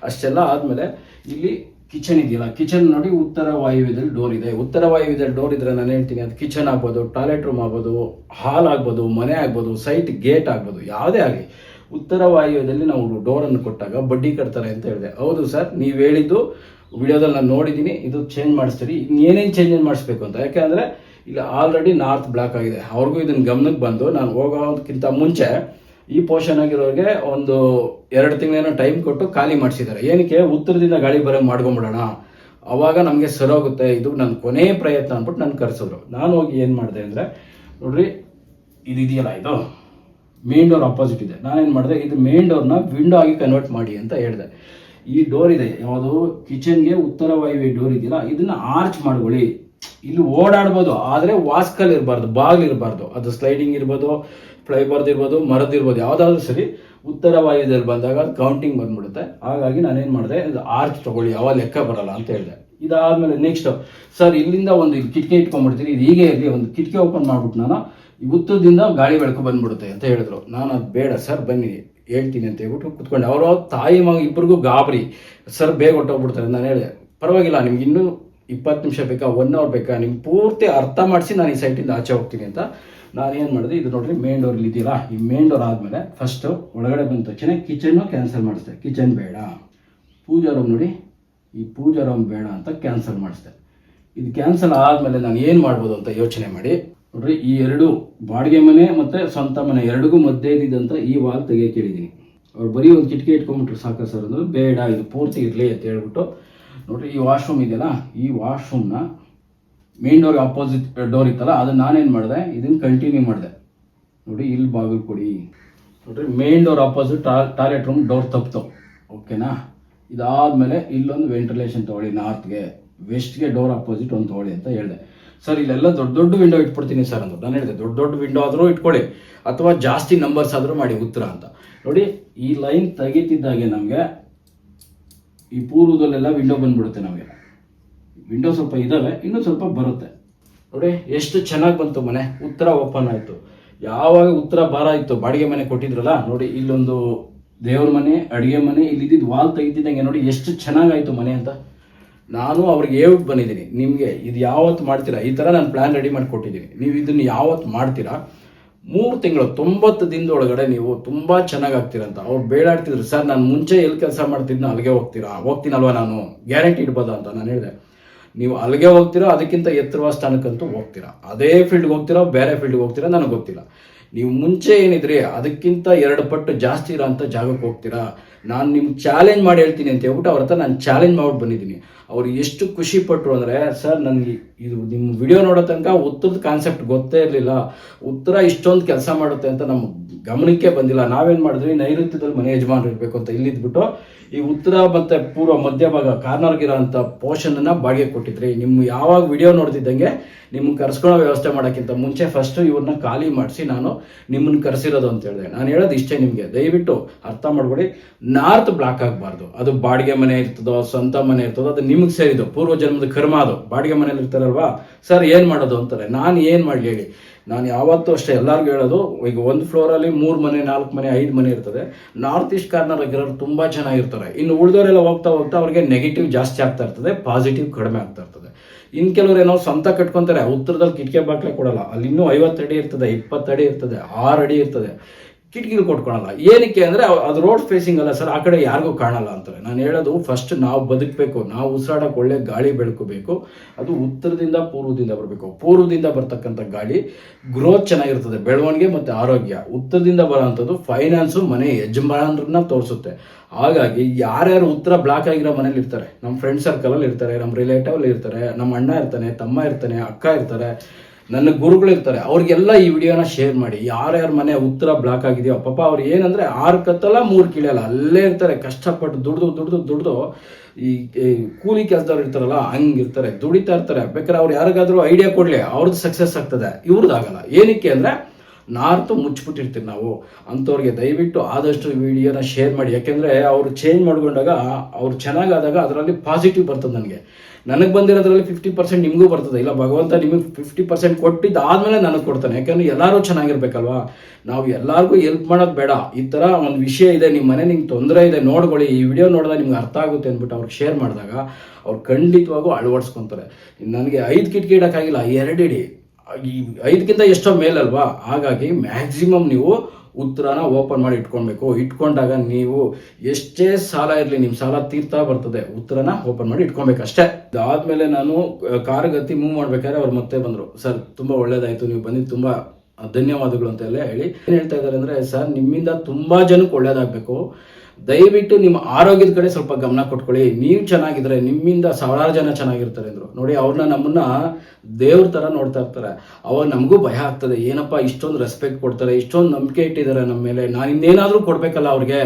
ಅಷ್ಟೆಲ್ಲ ಆದ್ಮೇಲೆ ಇಲ್ಲಿ ಕಿಚನ್ ಇದೆಯಲ್ಲ, ಕಿಚನ್ ನೋಡಿ ಉತ್ತರ ವಾಯುವ್ಯದಲ್ಲಿ ಡೋರ್ ಇದೆ. ಉತ್ತರ ವಾಯುವ್ಯದಲ್ಲಿ ಡೋರ್ ಇದ್ರೆ ನಾನು ಹೇಳ್ತೀನಿ, ಅದು ಕಿಚನ್ ಆಗ್ಬೋದು, ಟಾಯ್ಲೆಟ್ ರೂಮ್ ಆಗ್ಬೋದು, ಹಾಲ್ ಆಗ್ಬೋದು, ಮನೆ ಆಗ್ಬೋದು, ಸೈಟ್, ಗೇಟ್ ಆಗ್ಬೋದು, ಯಾವುದೇ ಆಗಲಿ. ಉತ್ತರ ವಾಯುವ್ಯದಲ್ಲಿ ನಾವು ಡೋರನ್ನು ಕೊಟ್ಟಾಗ ಬಡ್ಡಿ ಕಟ್ತಾರೆ ಅಂತ ಹೇಳಿದೆ. ಹೌದು ಸರ್, ನೀವು ಹೇಳಿದ್ದು ವಿಡಿಯೋದಲ್ಲಿ ನಾನು ನೋಡಿದ್ದೀನಿ. ಇದು ಚೇಂಜ್ ಮಾಡಿಸ್ತೀರಿ. ಇನ್ನೇನೇನು ಚೇಂಜ್ ಮಾಡಿಸ್ಬೇಕು ಅಂತ. ಯಾಕೆಂದ್ರೆ ಇಲ್ಲಿ ಆಲ್ರೆಡಿ ನಾರ್ತ್ ಬ್ಲಾಕ್ ಆಗಿದೆ. ಅವ್ರಿಗೂ ಇದನ್ನ ಗಮನಕ್ಕೆ ಬಂದು ನಾನು ಹೋಗೋದಕ್ಕಿಂತ ಮುಂಚೆ ಈ ಪೋರ್ಷನ್ ಆಗಿರೋರಿಗೆ ಒಂದು ಎರಡು ತಿಂಗಳೇನೋ ಟೈಮ್ ಕೊಟ್ಟು ಖಾಲಿ ಮಾಡಿಸಿದ್ದಾರೆ ಏನಕ್ಕೆ? ಉತ್ತರದಿಂದ ಗಾಳಿ ಬರೋ ಮಾಡ್ಕೊಂಬಿಡೋಣ. ಅವಾಗ ನಮಗೆ ಸರೋಗುತ್ತೆ ಇದು ನನ್ನ ಕೊನೆ ಪ್ರಯತ್ನ ಅಂದ್ಬಿಟ್ಟು ನಾನು ಕರೆಸಿದ್ರು ನಾನು ಹೋಗಿ ಏನು ಮಾಡಿದೆ ಅಂದರೆ, ನೋಡ್ರಿ ಇದು ಇದೆಯಲ್ಲ ಇದು? ಮೇನ್ ಡೋರ್ ಅಪೋಸಿಟ್ ಇದೆ. ನಾನೇನು ಮಾಡಿದೆ, ಇದು ಮೇನ್ ಡೋರ್ನ ವಿಂಡೋ ಆಗಿ ಕನ್ವರ್ಟ್ ಮಾಡಿ ಅಂತ ಹೇಳಿದೆ. ಈ ಡೋರ್ ಇದೆ. ಯಾವುದು? ಕಿಚನ್ಗೆ ಉತ್ತರ ವಾಯುವೆ ಡೋರ್ ಇದೆಯಲ್ಲ, ಇದನ್ನ ಆರ್ಚ್ ಮಾಡ್ಕೊಳ್ಳಿ. ಇಲ್ಲಿ ಓಡಾಡ್ಬೋದು, ಆದರೆ ವಾಸ್ಕಲ್ ಇರಬಾರ್ದು, ಬಾಗಿಲು ಇರಬಾರ್ದು. ಅದು ಸ್ಲೈಡಿಂಗ್ ಇರ್ಬೋದು ಫ್ಲೈಬಾರ್ದು ಇರ್ಬೋದು ಮರದ್ದು ಇರ್ಬೋದು, ಯಾವುದಾದ್ರೂ ಸರಿ ಉತ್ತರ ವಾಯುದಲ್ಲಿ ಬಂದಾಗ ಅದು ಕೌಂಟಿಂಗ್ ಬಂದ್ಬಿಡುತ್ತೆ. ಹಾಗಾಗಿ ನಾನೇನು ಮಾಡಿದೆ, ಇದು ಆರ್ಚ್ ತಗೊಳ್ಳಿ, ಯಾವ ಲೆಕ್ಕ ಬರಲ್ಲ ಅಂತ ಹೇಳಿದೆ. ಇದಾದಮೇಲೆ ನೆಕ್ಸ್ಟ್ ಸರ್, ಇಲ್ಲಿಂದ ಒಂದು ಕಿಟಕಿ ಇಟ್ಕೊಂಡ್ಬಿಡ್ತೀನಿ. ಇದು ಹೀಗೆ ಇರಲಿ, ಒಂದು ಕಿಟಕಿ ಓಪನ್ ಮಾಡ್ಬಿಟ್ಟು ನಾನು ಉತ್ತರದಿಂದ ಗಾಳಿ ಬೆಳಕು ಬಂದ್ಬಿಡುತ್ತೆ ಅಂತ ಹೇಳಿದ್ರು. ನಾನು ಅದು ಬೇಡ, ಸರ್, ಬನ್ನಿ, ಹೇಳ್ತೀನಿ ಅಂತ ಹೇಳ್ಬಿಟ್ಟು ಕುತ್ಕೊಂಡೆ. ಅವರು ತಾಯಿ, ಮಗ ಇಬ್ಬರಿಗೂ ಗಾಬರಿ. ಸರ್, ಬೇಗ ಹೊಟ್ಟೋಗ್ಬಿಡ್ತಾರೆ ನಾನು ಹೇಳಿದೆ. ಪರವಾಗಿಲ್ಲ, ನಿಮ್ಗೆ ಇನ್ನೂ ಇಪ್ಪತ್ತು ನಿಮಿಷ ಬೇಕಾ ಒನ್ ಅವರ್ ಬೇಕಾ, ನಿಮ್ಗೆ ಪೂರ್ತಿ ಅರ್ಥ ಮಾಡಿಸಿ ನಾನು ಈ ಸೈಟಿಂದ ಆಚೆ ಹೋಗ್ತೀನಿ ಅಂತ. ನಾನು ಏನು ಮಾಡಿದೆ, ಇದು ನೋಡ್ರಿ ಮೇನ್ ಡೋರ್ ಇದೆಯಲ್ಲ ಈ ಮೇನ್ ಡೋರ್ ಆದಮೇಲೆ ಫಸ್ಟು ಒಳಗಡೆ ಬಂದ ತಕ್ಷಣ ಕಿಚನ್ನು ಕ್ಯಾನ್ಸಲ್ ಮಾಡಿಸ್ದೆ. ಕಿಚನ್ ಬೇಡ. ಪೂಜಾ ರೂಮ್ ನೋಡಿ, ಈ ಪೂಜಾ ರೂಮ್ ಬೇಡ ಅಂತ ಕ್ಯಾನ್ಸಲ್ ಮಾಡಿಸ್ದೆ. ಇದು ಕ್ಯಾನ್ಸಲ್ ಆದಮೇಲೆ ನಾನು ಏನು ಮಾಡ್ಬೋದು ಅಂತ ಯೋಚನೆ ಮಾಡಿ, ನೋಡ್ರಿ, ಈ ಎರಡು ಬಾಡಿಗೆ ಮನೆ ಮತ್ತು ಸ್ವಂತ ಮನೆ ಎರಡಿಗೂ ಮಧ್ಯೆ ಇದ್ದಿದ್ದಂಥ ಈ ವಾಲ್ ತೆಗೆಯೋಕ್ಕೆ ಹೇಳಿದ್ದೀನಿ. ಅವ್ರು ಬರೀ ಒಂದು ಕಿಟಕಿ ಇಟ್ಕೊಂಡ್ಬಿಟ್ರು ಸಾಕು ಸರ್ ಅಂದ್ರೆ, ಬೇಡ, ಇದು ಪೂರ್ತಿ ಇರಲಿ ಅಂತ ಹೇಳ್ಬಿಟ್ಟು ನೋಡ್ರಿ, ಈ ವಾಶ್ರೂಮ್ ಇದೆಯಲ್ಲ, ಈ ವಾಶ್ರೂಮ್ನ ಮೇನ್ ಡೋರ್ ಅಪೋಸಿಟ್ ಡೋರ್ ಇತ್ತಲ್ಲ, ಅದನ್ನ ನಾನೇನು ಮಾಡಿದೆ? ಇದನ್ನು ಕಂಟಿನ್ಯೂ ಮಾಡಿದೆ. ನೋಡಿ, ಇಲ್ಲಿ ಬಾಗಿಲು ಕೊಡಿ. ನೋಡ್ರಿ main door opposite toilet room door ತಪ್ಪಿತು ಓಕೆನಾ ಇದಾದಮೇಲೆ ಇಲ್ಲೊಂದು ವೆಂಟಿಲೇಷನ್ ತೊಗೊಳ್ಳಿ ನಾರ್ತ್ಗೆ ವೆಸ್ಟ್ಗೆ ಡೋರ್ ಅಪೋಸಿಟ್ ಒಂದು ತೊಗೊಳ್ಳಿ ಅಂತ ಹೇಳಿದೆ. ಸರ್ ಇಲ್ಲೆಲ್ಲ ದೊಡ್ಡ ದೊಡ್ಡ ವಿಂಡೋ ಇಟ್ಬಿಡ್ತೀನಿ ಸರ್ ಅಂತ. ನಾನು ಹೇಳಿದೆ, ದೊಡ್ಡ ದೊಡ್ಡ ವಿಂಡೋ ಆದರೂ ಇಟ್ಕೊಳ್ಳಿ. ಅಥವಾ ಜಾಸ್ತಿ ನಂಬರ್ಸ್ ಆದರೂ ಮಾಡಿ, ಉತ್ತರ ಅಂತ. ನೋಡಿ, ಈ ಲೈನ್ ತೆಗಿತಿದ್ದಾಗೆ ನಮಗೆ ಈ ಪೂರ್ವದಲ್ಲೆಲ್ಲ ವಿಂಡೋ ಬಂದ್ಬಿಡುತ್ತೆ ನಮಗೆ. ವಿಂಡೋ ಸ್ವಲ್ಪ ಇದಾವೆ, ಇನ್ನೂ ಸ್ವಲ್ಪ ಬರುತ್ತೆ. ನೋಡಿ, ಎಷ್ಟು ಚೆನ್ನಾಗಿ ಬಂತು ಮನೆ. ಉತ್ತರ ಓಪನ್ ಆಯಿತು. ಯಾವಾಗ ಉತ್ತರ ಭಾರ ಇತ್ತು? ಬಾಡಿಗೆ ಮನೆ ಕೊಟ್ಟಿದ್ರಲ್ಲ, ನೋಡಿ, ಇಲ್ಲೊಂದು ದೇವ್ರ ಮನೆ, ಅಡುಗೆ ಮನೆ ಇಲ್ಲಿದ್ದ ವಾಲ್ ತೆಗಿತಿದ್ದಂಗೆ ನೋಡಿ ಎಷ್ಟು ಚೆನ್ನಾಗಾಯ್ತು ಮನೆ ಅಂತ. ನಾನು ಅವ್ರಿಗೆ ಹೇಳ್ಬಿಟ್ಟು ಬಂದಿದ್ದೀನಿ, ನಿಮಗೆ ಇದು ಯಾವತ್ತು ಮಾಡ್ತೀರಾ? ಈ ಥರ ನಾನು ಪ್ಲ್ಯಾನ್ ರೆಡಿ ಮಾಡಿ ಕೊಟ್ಟಿದ್ದೀನಿ ನೀವು ಇದನ್ನು ಯಾವತ್ತು ಮಾಡ್ತೀರಾ? ಮೂರು ತಿಂಗಳು, ತೊಂಬತ್ತು ದಿನದ ಒಳಗಡೆ ನೀವು ತುಂಬ ಚೆನ್ನಾಗಿ ಆಗ್ತೀರಂತ ಅವ್ರು ಬೇಡಾಡ್ತಿದ್ರು, ಸರ್, ನಾನು ಮುಂಚೆ ಎಲ್ಲಿ ಕೆಲಸ ಮಾಡ್ತಿದ್ನೋ ಅಲ್ಲಿಗೆ ಹೋಗ್ತೀರಾ? ಹೋಗ್ತೀನಲ್ವ ನಾನು? ಗ್ಯಾರಂಟಿ ಇಡ್ಬೋದಾ ಅಂತ ನಾನು ಹೇಳಿದೆ. ನೀವು ಅಲ್ಲಿಗೆ ಹೋಗ್ತೀರಾ, ಅದಕ್ಕಿಂತ ಎತ್ತರವಾದ ಸ್ಥಾನಕ್ಕಂತೂ ಹೋಗ್ತೀರಾ? ಅದೇ ಫೀಲ್ಡ್ಗೆ ಹೋಗ್ತೀರಾ, ಬೇರೆ ಫೀಲ್ಡ್ಗೆ ಹೋಗ್ತೀರಾ, ನನಗೆ ಗೊತ್ತಿಲ್ಲ. ನೀವು ಮುಂಚೆ ಏನಿದ್ರಿ ಅದಕ್ಕಿಂತ ಎರಡು ಪಟ್ಟು ಜಾಸ್ತಿ ಇರೋ ಅಂಥ ಜಾಗಕ್ಕೆ ಹೋಗ್ತೀರಾ? ನಾನು ನಿಮ್ಗೆ ಚಾಲೆಂಜ್ ಮಾಡಿ ಹೇಳ್ತೀನಿ ಅಂತ ಹೇಳ್ಬಿಟ್ಟು ಅವ್ರ ಹತ್ರ ನಾನು ಚಾಲೆಂಜ್ ಮಾಡ್ಬಿಟ್ಟು ಬಂದಿದ್ದೀನಿ. ಅವ್ರು ಎಷ್ಟು ಖುಷಿ ಪಟ್ಟರು ಅಂದರೆ, ಸರ್, ನನಗೆ ಇದು ನಿಮ್ಮ ವಿಡಿಯೋ ನೋಡೋ ತನಕ ಉತ್ತರದ ಕಾನ್ಸೆಪ್ಟ್ ಗೊತ್ತೇ ಇರಲಿಲ್ಲ. ಉತ್ತರ ಇಷ್ಟೊಂದು ಕೆಲಸ ಮಾಡುತ್ತೆ ಅಂತ ನಮ್ಮ ಗಮನಕ್ಕೆ ಬಂದಿಲ್ಲ. ನಾವೇನು ಮಾಡಿದ್ವಿ? ನೈಋತ್ಯದಲ್ಲಿ ಮನೆ ಯಜಮಾನರು ಇರಬೇಕು ಅಂತ ಇಲ್ಲಿದ್ಬಿಟ್ಟು ಈ ಉತ್ತರ ಮತ್ತು ಪೂರ್ವ ಮಧ್ಯಭಾಗ ಕಾರ್ನರ್ಗಿರೋ ಅಂಥ ಪೋರ್ಷನನ್ನು ಬಾಡಿಗೆ ಕೊಟ್ಟಿದ್ರಿ. ನಿಮ್ಮ ಯಾವಾಗ ವಿಡಿಯೋ ನೋಡ್ತಿದ್ದಂಗೆ ನಿಮ್ಮ ಕರ್ಸ್ಕೊಳ್ಳೋ ವ್ಯವಸ್ಥೆ ಮಾಡೋಕ್ಕಿಂತ ಮುಂಚೆ ಫಸ್ಟು ಇವ್ರನ್ನ ಖಾಲಿ ಮಾಡಿಸಿ ನಾನು ನಿಮ್ಮನ್ನು ಕರೆಸಿರೋದು ಅಂತ ಹೇಳಿದೆ. ನಾನು ಹೇಳೋದು ಇಷ್ಟೇ ನಿಮಗೆ. ದಯವಿಟ್ಟು ಅರ್ಥ ಮಾಡ್ಕೊಳ್ಳಿ ನಾರ್ತ್ ಬ್ಲಾಕ್ ಆಗಬಾರ್ದು. ಅದು ಬಾಡಿಗೆ ಮನೆ ಇರ್ತದೋ, ಸ್ವಂತ ಮನೆ ಇರ್ತದೋ, ಅದು ನಿಮಗೆ ಸೇರಿದ್ದು. ಪೂರ್ವ ಜನ್ಮದ ಕರ್ಮ ಅದು. ಬಾಡಿಗೆ ಮನೇಲಿ ಇರ್ತಾರಲ್ವಾ? ಸರ್, ಏನು ಮಾಡೋದು ಅಂತಾರೆ. ನಾನು ಏನು ಮಾಡಲಿ ಹೇಳಿ. ನಾನು ಯಾವತ್ತೂ ಅಷ್ಟೇ ಎಲ್ಲರಿಗೂ ಹೇಳೋದು, ಈಗ ಒಂದು ಫ್ಲೋರಲ್ಲಿ ಮೂರು ಮನೆ, ನಾಲ್ಕು ಮನೆ, ಐದು ಮನೆ ಇರ್ತದೆ. ನಾರ್ತ್ ಈಸ್ಟ್ ಕಾರ್ನರ್ ಆಗಿರೋರು ತುಂಬ ಚೆನ್ನಾಗಿರ್ತಾರೆ ಇನ್ನು ಉಳಿದವರೆಲ್ಲ ಹೋಗ್ತಾ ಹೋಗ್ತಾ ಅವ್ರಿಗೆ ನೆಗೆಟಿವ್ ಜಾಸ್ತಿ ಆಗ್ತಾ ಇರ್ತದೆ ಪಾಸಿಟಿವ್ ಕಡಿಮೆ ಆಗ್ತಾ ಇರ್ತದೆ. ಇನ್ನು ಕೆಲವರು ಏನೋ ಸ್ವಂತ ಕಟ್ಕೊಂತಾರೆ, ಉತ್ತರದಲ್ಲಿ ಕಿಟಕಿ ಬಾಕ್ಲೆ ಕೊಡಲ್ಲ. ಅಲ್ಲಿ ಇನ್ನೂ ಐವತ್ತು ಅಡಿ ಇರ್ತದೆ, ಇಪ್ಪತ್ತು ಅಡಿ ಇರ್ತದೆ, ಆರು ಅಡಿ ಇರ್ತದೆ. ಕಿಟಕಿಗಳು ಕೊಟ್ಕೊಳಲ್ಲ. ಏನಕ್ಕೆ ಅಂದರೆ ಅದು ರೋಡ್ ಫೇಸಿಂಗ್ ಅಲ್ಲ ಸರ್, ಆ ಕಡೆ ಯಾರಿಗೂ ಕಾಣಲ್ಲ ಅಂತಾರೆ. ನಾನು ಹೇಳೋದು ಫಸ್ಟ್ ನಾವು ಬದುಕಬೇಕು, ನಾವು ಉಸಿರಾಡಕ್ಕೆ ಒಳ್ಳೆ ಗಾಳಿ ಬೆಳ್ಕೋಬೇಕು. ಬೇಕು ಅದು ಉತ್ತರದಿಂದ ಪೂರ್ವದಿಂದ ಬರಬೇಕು. ಪೂರ್ವದಿಂದ ಬರ್ತಕ್ಕಂಥ ಗಾಳಿ ಗ್ರೋತ್ ಚೆನ್ನಾಗಿರ್ತದೆ, ಬೆಳವಣಿಗೆ ಮತ್ತು ಆರೋಗ್ಯ. ಉತ್ತರದಿಂದ ಬರೋವಂಥದ್ದು ಫೈನಾನ್ಸು ಮನೆ ಯಜಮಾನರನ್ನ ತೋರಿಸುತ್ತೆ. ಹಾಗಾಗಿ ಯಾರ್ಯಾರು ಉತ್ತರ ಬ್ಲಾಕ್ ಆಗಿರೋ ಮನೇಲಿ ಇರ್ತಾರೆ ನಮ್ಮ ಫ್ರೆಂಡ್ ಸರ್ಕಲಲ್ಲಿ ಇರ್ತಾರೆ ನಮ್ಮ ರಿಲೇಟಿವ್ ಇರ್ತಾರೆ ನಮ್ಮ ಅಣ್ಣ ಇರ್ತಾನೆ, ತಮ್ಮ ಇರ್ತಾನೆ, ಅಕ್ಕ ಇರ್ತಾರೆ ನನ್ನ ಗುರುಗಳು ಇರ್ತಾರೆ, ಅವ್ರಿಗೆಲ್ಲ ಈ ವಿಡಿಯೋನ ಶೇರ್ ಮಾಡಿ. ಯಾರ್ಯಾರ ಮನೆ ಉತ್ತರ ಬ್ಲಾಕ್ ಆಗಿದೆಯೋ, ಪಾಪ ಅವ್ರು ಏನಂದ್ರೆ ಆರು ಕತ್ತಲ್ಲ ಮೂರು ಕಿಳಿಯಲ್ಲ ಅಲ್ಲೇ ಇರ್ತಾರೆ. ಕಷ್ಟಪಟ್ಟು ದುಡ್ದು ದುಡ್ದು ದುಡ್ದು ಈ ಈ ಕೂಲಿ ಕೆಲಸದವ್ರು ಇರ್ತಾರಲ್ಲ, ಹಂಗಿರ್ತಾರೆ, ದುಡಿತಾ ಇರ್ತಾರೆ. ಬೇಕಾದ್ರೆ ಅವ್ರು ಯಾರಿಗಾದ್ರೂ ಐಡಿಯಾ ಕೊಡ್ಲಿ, ಅವ್ರದ್ದು ಸಕ್ಸಸ್ ಆಗ್ತದೆ. ಇವ್ರದ್ದಾಗಲ್ಲ ಏನಕ್ಕೆ ಅಂದ್ರೆ ನಾರ್ತು ಮುಚ್ಚಿಬಿಟ್ಟಿರ್ತೀವಿ ನಾವು ಅಂಥವ್ರಿಗೆ ದಯವಿಟ್ಟು ಆದಷ್ಟು ವಿಡಿಯೋನ ಶೇರ್ ಮಾಡಿ. ಯಾಕೆಂದರೆ ಅವರು ಚೇಂಜ್ ಮಾಡ್ಕೊಂಡಾಗ ಅವ್ರು ಚೆನ್ನಾಗಾದಾಗ ಅದರಲ್ಲಿ ಪಾಸಿಟಿವ್ ಬರ್ತದೆ ನನಗೆ. ನನಗೆ ಬಂದಿರೋದ್ರಲ್ಲಿ ಫಿಫ್ಟಿ ಪರ್ಸೆಂಟ್ ನಿಮಗೂ ಬರ್ತದೆ. ಇಲ್ಲ, ಭಗವಂತ ನಿಮಗೆ ಫಿಫ್ಟಿ ಪರ್ಸೆಂಟ್ ಕೊಟ್ಟಿದ್ದು ಆದಮೇಲೆ ನನಗೆ ಕೊಡ್ತಾನೆ. ಯಾಕಂದ್ರೆ ಎಲ್ಲರೂ ಚೆನ್ನಾಗಿರ್ಬೇಕಲ್ವಾ? ನಾವು ಎಲ್ಲರಿಗೂ ಹೆಲ್ಪ್ ಮಾಡೋದು ಬೇಡ. ಈ ಥರ ಒಂದು ವಿಷಯ ಇದೆ ನಿಮ್ಮ ಮನೆ ನಿಮ್ಗೆ ತೊಂದರೆ ಇದೆ, ನೋಡ್ಕೊಳ್ಳಿ. ಈ ವಿಡಿಯೋ ನೋಡಿದಾಗ ನಿಮ್ಗೆ ಅರ್ಥ ಆಗುತ್ತೆ ಅಂದ್ಬಿಟ್ಟು ಅವ್ರಿಗೆ ಶೇರ್ ಮಾಡಿದಾಗ ಅವ್ರು ಖಂಡಿತವಾಗೂ ಅಳವಡಿಸ್ಕೊತಾರೆ. ನನಗೆ ಐದು ಕಿಟಕಿ ಇಡೋಕ್ಕಾಗಿಲ್ಲ, ಎರಡು ಇಡಿ. ಈ ಐದಕ್ಕಿಂತ ಎಷ್ಟೋ ಮೇಲಲ್ವಾ? ಹಾಗಾಗಿ ಮ್ಯಾಕ್ಸಿಮಮ್ ನೀವು ಉತ್ತರನ ಓಪನ್ ಮಾಡಿ ಇಟ್ಕೊಳ್ಬೇಕು. ಇಟ್ಕೊಂಡಾಗ ನೀವು ಎಷ್ಟೇ ಸಾಲ ಇರಲಿ ನಿಮ್ಮ ಸಾಲ ತೀರ್ತಾ ಬರ್ತದೆ, ಉತ್ತರನ ಓಪನ್ ಮಾಡಿ ಇಟ್ಕೊಬೇಕು ಅಷ್ಟೇ. ಅದಾದ್ಮೇಲೆ ನಾನು ಕಾರ್ ಗತಿ ಮೂವ್ ಮಾಡ್ಬೇಕಾದ್ರೆ ಅವ್ರು ಮತ್ತೆ ಬಂದರು. ಸರ್, ತುಂಬ ಒಳ್ಳೇದಾಯ್ತು, ನೀವು ಬಂದಿದ್ದು ತುಂಬ ಧನ್ಯವಾದಗಳು ಅಂತೆಲ್ಲ ಹೇಳಿ. ಏನು ಹೇಳ್ತಾ ಇದ್ದಾರೆ ಅಂದರೆ, ಸರ್, ನಿಮ್ಮಿಂದ ತುಂಬ ಜನಕ್ಕೆ ಒಳ್ಳೇದಾಗಬೇಕು. ದಯವಿಟ್ಟು ನಿಮ್ಮ ಆರೋಗ್ಯದ ಕಡೆ ಸ್ವಲ್ಪ ಗಮನ ಕೊಟ್ಕೊಳ್ಳಿ. ನೀವು ಚೆನ್ನಾಗಿದ್ರೆ ನಿಮ್ಮಿಂದ ಸಾವಿರಾರು ಜನ ಚೆನ್ನಾಗಿರ್ತಾರೆ ಅಂದರು. ನೋಡಿ ಅವ್ರನ್ನ ನಮ್ಮನ್ನ ದೇವ್ರ ಥರ ನೋಡ್ತಾ ಇರ್ತಾರೆ. ಅವಾಗ ನಮಗೂ ಭಯ ಆಗ್ತದೆ. ಏನಪ್ಪ ಇಷ್ಟೊಂದು ರೆಸ್ಪೆಕ್ಟ್ ಕೊಡ್ತಾರೆ, ಇಷ್ಟೊಂದು ನಂಬಿಕೆ ಇಟ್ಟಿದ್ದಾರೆ ನಮ್ಮ ಮೇಲೆ. ನಾನು ಇನ್ನೇನಾದರೂ ಕೊಡಬೇಕಲ್ಲ ಅವ್ರಿಗೆ?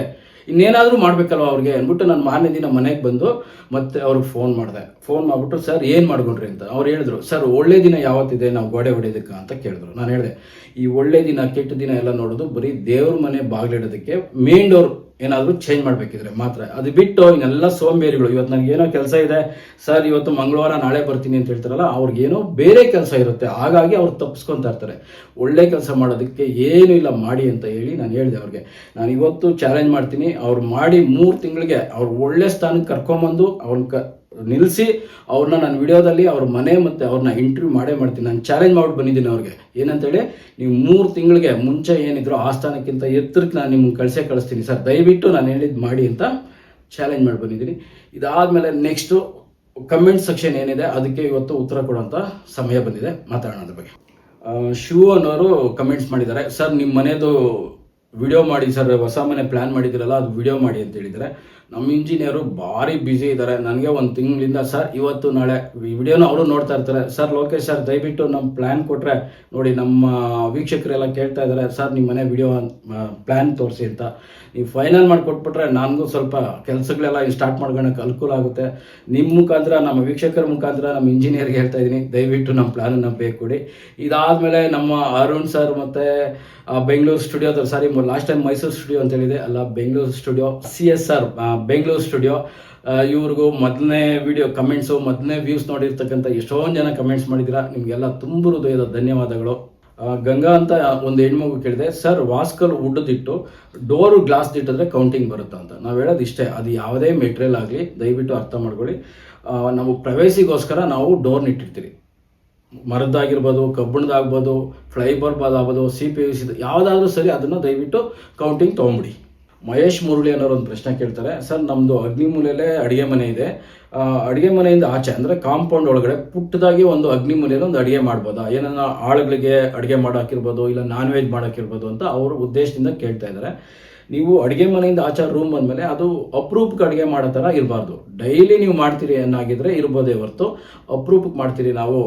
ಇನ್ನೇನಾದರೂ ಮಾಡಬೇಕಲ್ವ ಅವ್ರಿಗೆ? ಅಂದ್ಬಿಟ್ಟು ನಾನು ಮಾರನೇ ದಿನ ಮನೆಗೆ ಬಂದು ಮತ್ತೆ ಅವ್ರಿಗೆ ಫೋನ್ ಮಾಡಿದೆ. ಫೋನ್ ಮಾಡಿಬಿಟ್ಟು, ಸರ್, ಏನು ಮಾಡ್ಕೊಂಡ್ರಿ? ಅಂತ. ಅವ್ರು ಹೇಳಿದ್ರು, ಸರ್, ಒಳ್ಳೆ ದಿನ ಯಾವತ್ತಿದೆ? ನಾವು ಗೋಡೆ ಹೊಡೆಯೋದಕ್ಕೆ, ಅಂತ ಕೇಳಿದ್ರು. ನಾನು ಹೇಳಿದೆ, ಈ ಒಳ್ಳೆ ದಿನ, ಕೆಟ್ಟ ದಿನ ಎಲ್ಲ ನೋಡೋದು ಬರೀ ದೇವ್ರ ಮನೆ ಬಾಗಿಲಿಡೋದಕ್ಕೆ ಮೇನ್ ಡೋರ್ ಏನಾದರೂ ಚೇಂಜ್ ಮಾಡಬೇಕಿದ್ರೆ ಮಾತ್ರ. ಅದು ಬಿಟ್ಟು ಇನ್ನೆಲ್ಲ ಸೋಂಬೇರಿಗಳು. ಇವತ್ತು ನನಗೆ ಏನೋ ಕೆಲಸ ಇದೆ. ಸರ್, ಇವತ್ತು ಮಂಗಳವಾರ ನಾಳೆ ಬರ್ತೀನಿ ಅಂತ ಹೇಳ್ತಾರಲ್ಲ, ಅವ್ರಿಗೇನೋ ಬೇರೆ ಕೆಲಸ ಇರುತ್ತೆ. ಹಾಗಾಗಿ ಅವ್ರು ತಪ್ಪಿಸ್ಕೊತಾ ಇರ್ತಾರೆ. ಒಳ್ಳೆ ಕೆಲಸ ಮಾಡೋದಕ್ಕೆ ಏನೂ ಇಲ್ಲ, ಮಾಡಿ ಅಂತ ಹೇಳಿ ನಾನು ಹೇಳಿದೆ ಅವ್ರಿಗೆ. ನಾನು ಇವತ್ತು ಚಾಲೆಂಜ್ ಮಾಡ್ತೀನಿ. ಅವ್ರು ಮಾಡಿ ಮೂರು ತಿಂಗಳಿಗೆ ಅವ್ರು ಒಳ್ಳೆ ಸ್ಥಾನಕ್ಕೆ ಕರ್ಕೊಂಬಂದು ಅವ್ರನ್ನ ಕ ನಿಲ್ಲಿಸಿ ಅವ್ರನ್ನ ನಾನು ವಿಡಿಯೋದಲ್ಲಿ ಅವ್ರ ಮನೆ ಮತ್ತು ಅವ್ರನ್ನ ಇಂಟರ್ವ್ಯೂ ಮಾಡೇ ಮಾಡ್ತೀನಿ. ನಾನು ಚಾಲೆಂಜ್ ಮಾಡ್ಬಿಟ್ಟು ಬಂದಿದ್ದೀನಿ ಅವ್ರಿಗೆ. ಏನಂತೇಳಿ, ನೀವು ಮೂರು ತಿಂಗಳಿಗೆ ಮುಂಚೆ ಏನಿದ್ರು ಆ ಸ್ಥಾನಕ್ಕಿಂತ ಎತ್ತರಕ್ಕೆ ನಾನು ನಿಮ್ಗೆ ಕಳಿಸೇ ಕಳಿಸ್ತೀನಿ ಸರ್. ದಯವಿಟ್ಟು ನಾನು ಹೇಳಿದ್ದು ಮಾಡಿ ಅಂತ ಚಾಲೆಂಜ್ ಮಾಡಿ ಬಂದಿದ್ದೀನಿ. ಇದಾದಮೇಲೆ ನೆಕ್ಸ್ಟು ಕಮೆಂಟ್ ಸೆಕ್ಷನ್ ಏನಿದೆ, ಅದಕ್ಕೆ ಇವತ್ತು ಉತ್ತರ ಕೊಡುವಂಥ ಸಮಯ ಬಂದಿದೆ. ಮಾತಾಡೋಣ ಬಗ್ಗೆ. ಶಿವು ಅನ್ನೋರು ಕಮೆಂಟ್ಸ್ ಮಾಡಿದ್ದಾರೆ. ಸರ್ ನಿಮ್ಮ ಮನೆಯದು ವಿಡಿಯೋ ಮಾಡಿ ಸರ್, ಹೊಸ ಮನೆ ಪ್ಲ್ಯಾನ್ ಮಾಡಿದ್ದೀರಲ್ಲ ಅದು ವಿಡಿಯೋ ಮಾಡಿ ಅಂತ ಹೇಳಿದ್ದಾರೆ. ನಮ್ಮ ಇಂಜಿನಿಯರು ಭಾರಿ ಬ್ಯುಸಿ ಇದ್ದಾರೆ ನನಗೆ ಒಂದು ತಿಂಗಳಿಂದ ಸರ್ ಇವತ್ತು ನಾಳೆ ಈ ವಿಡಿಯೋನ ಅವರು ನೋಡ್ತಾ ಇರ್ತಾರೆ. ಸರ್ ಲೋಕೇಶ್ ಸರ್ ದಯವಿಟ್ಟು ನಮ್ಮ ಪ್ಲ್ಯಾನ್ ಕೊಟ್ಟರೆ ನೋಡಿ ನಮ್ಮ ವೀಕ್ಷಕರೆಲ್ಲ ಕೇಳ್ತಾ ಇದ್ದಾರೆ ಸರ್ ನಿಮ್ಮ ಮನೆ ವಿಡಿಯೋ ಪ್ಲ್ಯಾನ್ ತೋರಿಸಿ ಅಂತ. ನೀವು ಫೈನಲ್ ಮಾಡಿ ಕೊಟ್ಬಿಟ್ರೆ ನನಗೂ ಸ್ವಲ್ಪ ಕೆಲಸಗಳೆಲ್ಲ ಸ್ಟಾರ್ಟ್ ಮಾಡ್ಕೊಳಕ್ಕೆ ಅನುಕೂಲ ಆಗುತ್ತೆ. ನಿಮ್ಮ ಮುಖಾಂತರ, ನಮ್ಮ ವೀಕ್ಷಕರ ಮುಖಾಂತರ ನಮ್ಮ ಇಂಜಿನಿಯರ್ಗೆ ಹೇಳ್ತಾ ಇದ್ದೀನಿ ದಯವಿಟ್ಟು ನಮ್ಮ ಪ್ಲ್ಯಾನನ್ನು ಬೇಕು ಕೊಡಿ ಇದಾದಮೇಲೆ ನಮ್ಮ ಅರುಣ್ ಸರ್ ಮತ್ತು Bengaluru ಸ್ಟುಡಿಯೋದ sorry last time Mysuru studio ಅಂತ ಹೇಳಿದೆ ಅಲ್ಲ Bengaluru studio C S R Bengaluru studio ಇವ್ರಿಗೂ ಮೊದಲನೇ ವಿಡಿಯೋ ಕಮೆಂಟ್ಸು ಮೊದಲನೇ ವ್ಯೂಸ್ ನೋಡಿರ್ತಕ್ಕಂಥ ಎಷ್ಟೊಂದು ಜನ ಕಮೆಂಟ್ಸ್ ಮಾಡಿದ್ದೀರಾ, ನಿಮಗೆಲ್ಲ ತುಂಬ ಹೃದಯದ ಧನ್ಯವಾದಗಳು. ಗಂಗಾ ಅಂತ ಒಂದು ಹೆಣ್ಮಗು ಕೇಳಿದೆ ಸರ್ ವಾಸ್ಕಲ್ ಉಡ್ಡದಿಟ್ಟು ಡೋರು ಗ್ಲಾಸ್ ಇಟ್ಟಿದ್ರೆ ಕೌಂಟಿಂಗ್ ಬರುತ್ತೆ ಅಂತ. ನಾವು ಹೇಳೋದು ಇಷ್ಟೇ, ಅದು ಯಾವುದೇ ಮೆಟೀರಿಯಲ್ ಆಗಲಿ, ದಯವಿಟ್ಟು ಅರ್ಥ ಮಾಡ್ಕೊಳ್ಳಿ. ನಾವು ಪ್ರವೇಶಿಗೋಸ್ಕರ ನಾವು ಡೋರ್ನ ಇಟ್ಟಿರ್ತೀವಿ ಮರದ್ದಾಗಿರ್ಬೋದು ಕಬ್ಬಿಣದಾಗ್ಬೋದು ಫ್ಲೈಬರ್ ಆಗ್ಬೋದು ಸಿ ಪಿ ಯು ಸಿ ಯಾವುದಾದ್ರೂ ಸರಿ ಅದನ್ನು ದಯವಿಟ್ಟು ಕೌಂಟಿಂಗ್ ತೊಗೊಂಬಿಡಿ. ಮಹೇಶ್ ಮುರುಳಿ ಅನ್ನೋರು ಒಂದು ಪ್ರಶ್ನೆ ಕೇಳ್ತಾರೆ, ಸರ್ ನಮ್ಮದು ಅಗ್ನಿಮೂಲೆಯಲ್ಲೇ ಅಡುಗೆ ಮನೆ ಇದೆ. ಅಡುಗೆ ಮನೆಯಿಂದ ಆಚೆ ಅಂದರೆ ಕಾಂಪೌಂಡ್ ಒಳಗಡೆ ಪುಟ್ಟದಾಗಿ ಒಂದು ಅಗ್ನಿಮೂಲೆಯಲ್ಲಿ ಒಂದು ಅಡುಗೆ ಮಾಡ್ಬೋದಾ? ಏನನ್ನ ಆಳುಗಳಿಗೆ ಅಡುಗೆ ಮಾಡೋಕ್ಕಿರ್ಬೋದು ಇಲ್ಲ ನಾನ್ ವೆಜ್ ಮಾಡೋಕ್ಕಿರ್ಬೋದು ಅಂತ ಅವರು ಉದ್ದೇಶದಿಂದ ಕೇಳ್ತಾ ಇದ್ದಾರೆ. ನೀವು ಅಡುಗೆ ಮನೆಯಿಂದ ಆಚಾರ ರೂಮ್ ಬಂದಮೇಲೆ ಅದು ಅಪರೂಪಕ್ಕೆ ಅಡುಗೆ ಮಾಡೋ ಥರ ಇರಬಾರ್ದು. ಡೈಲಿ ನೀವು ಮಾಡ್ತೀರಿ ಅನ್ನಾಗಿದ್ರೆ ಇರ್ಬೋದೇ ಹೊರತು ಅಪರೂಪಕ್ಕೆ ಮಾಡ್ತೀರಿ ನಾವು.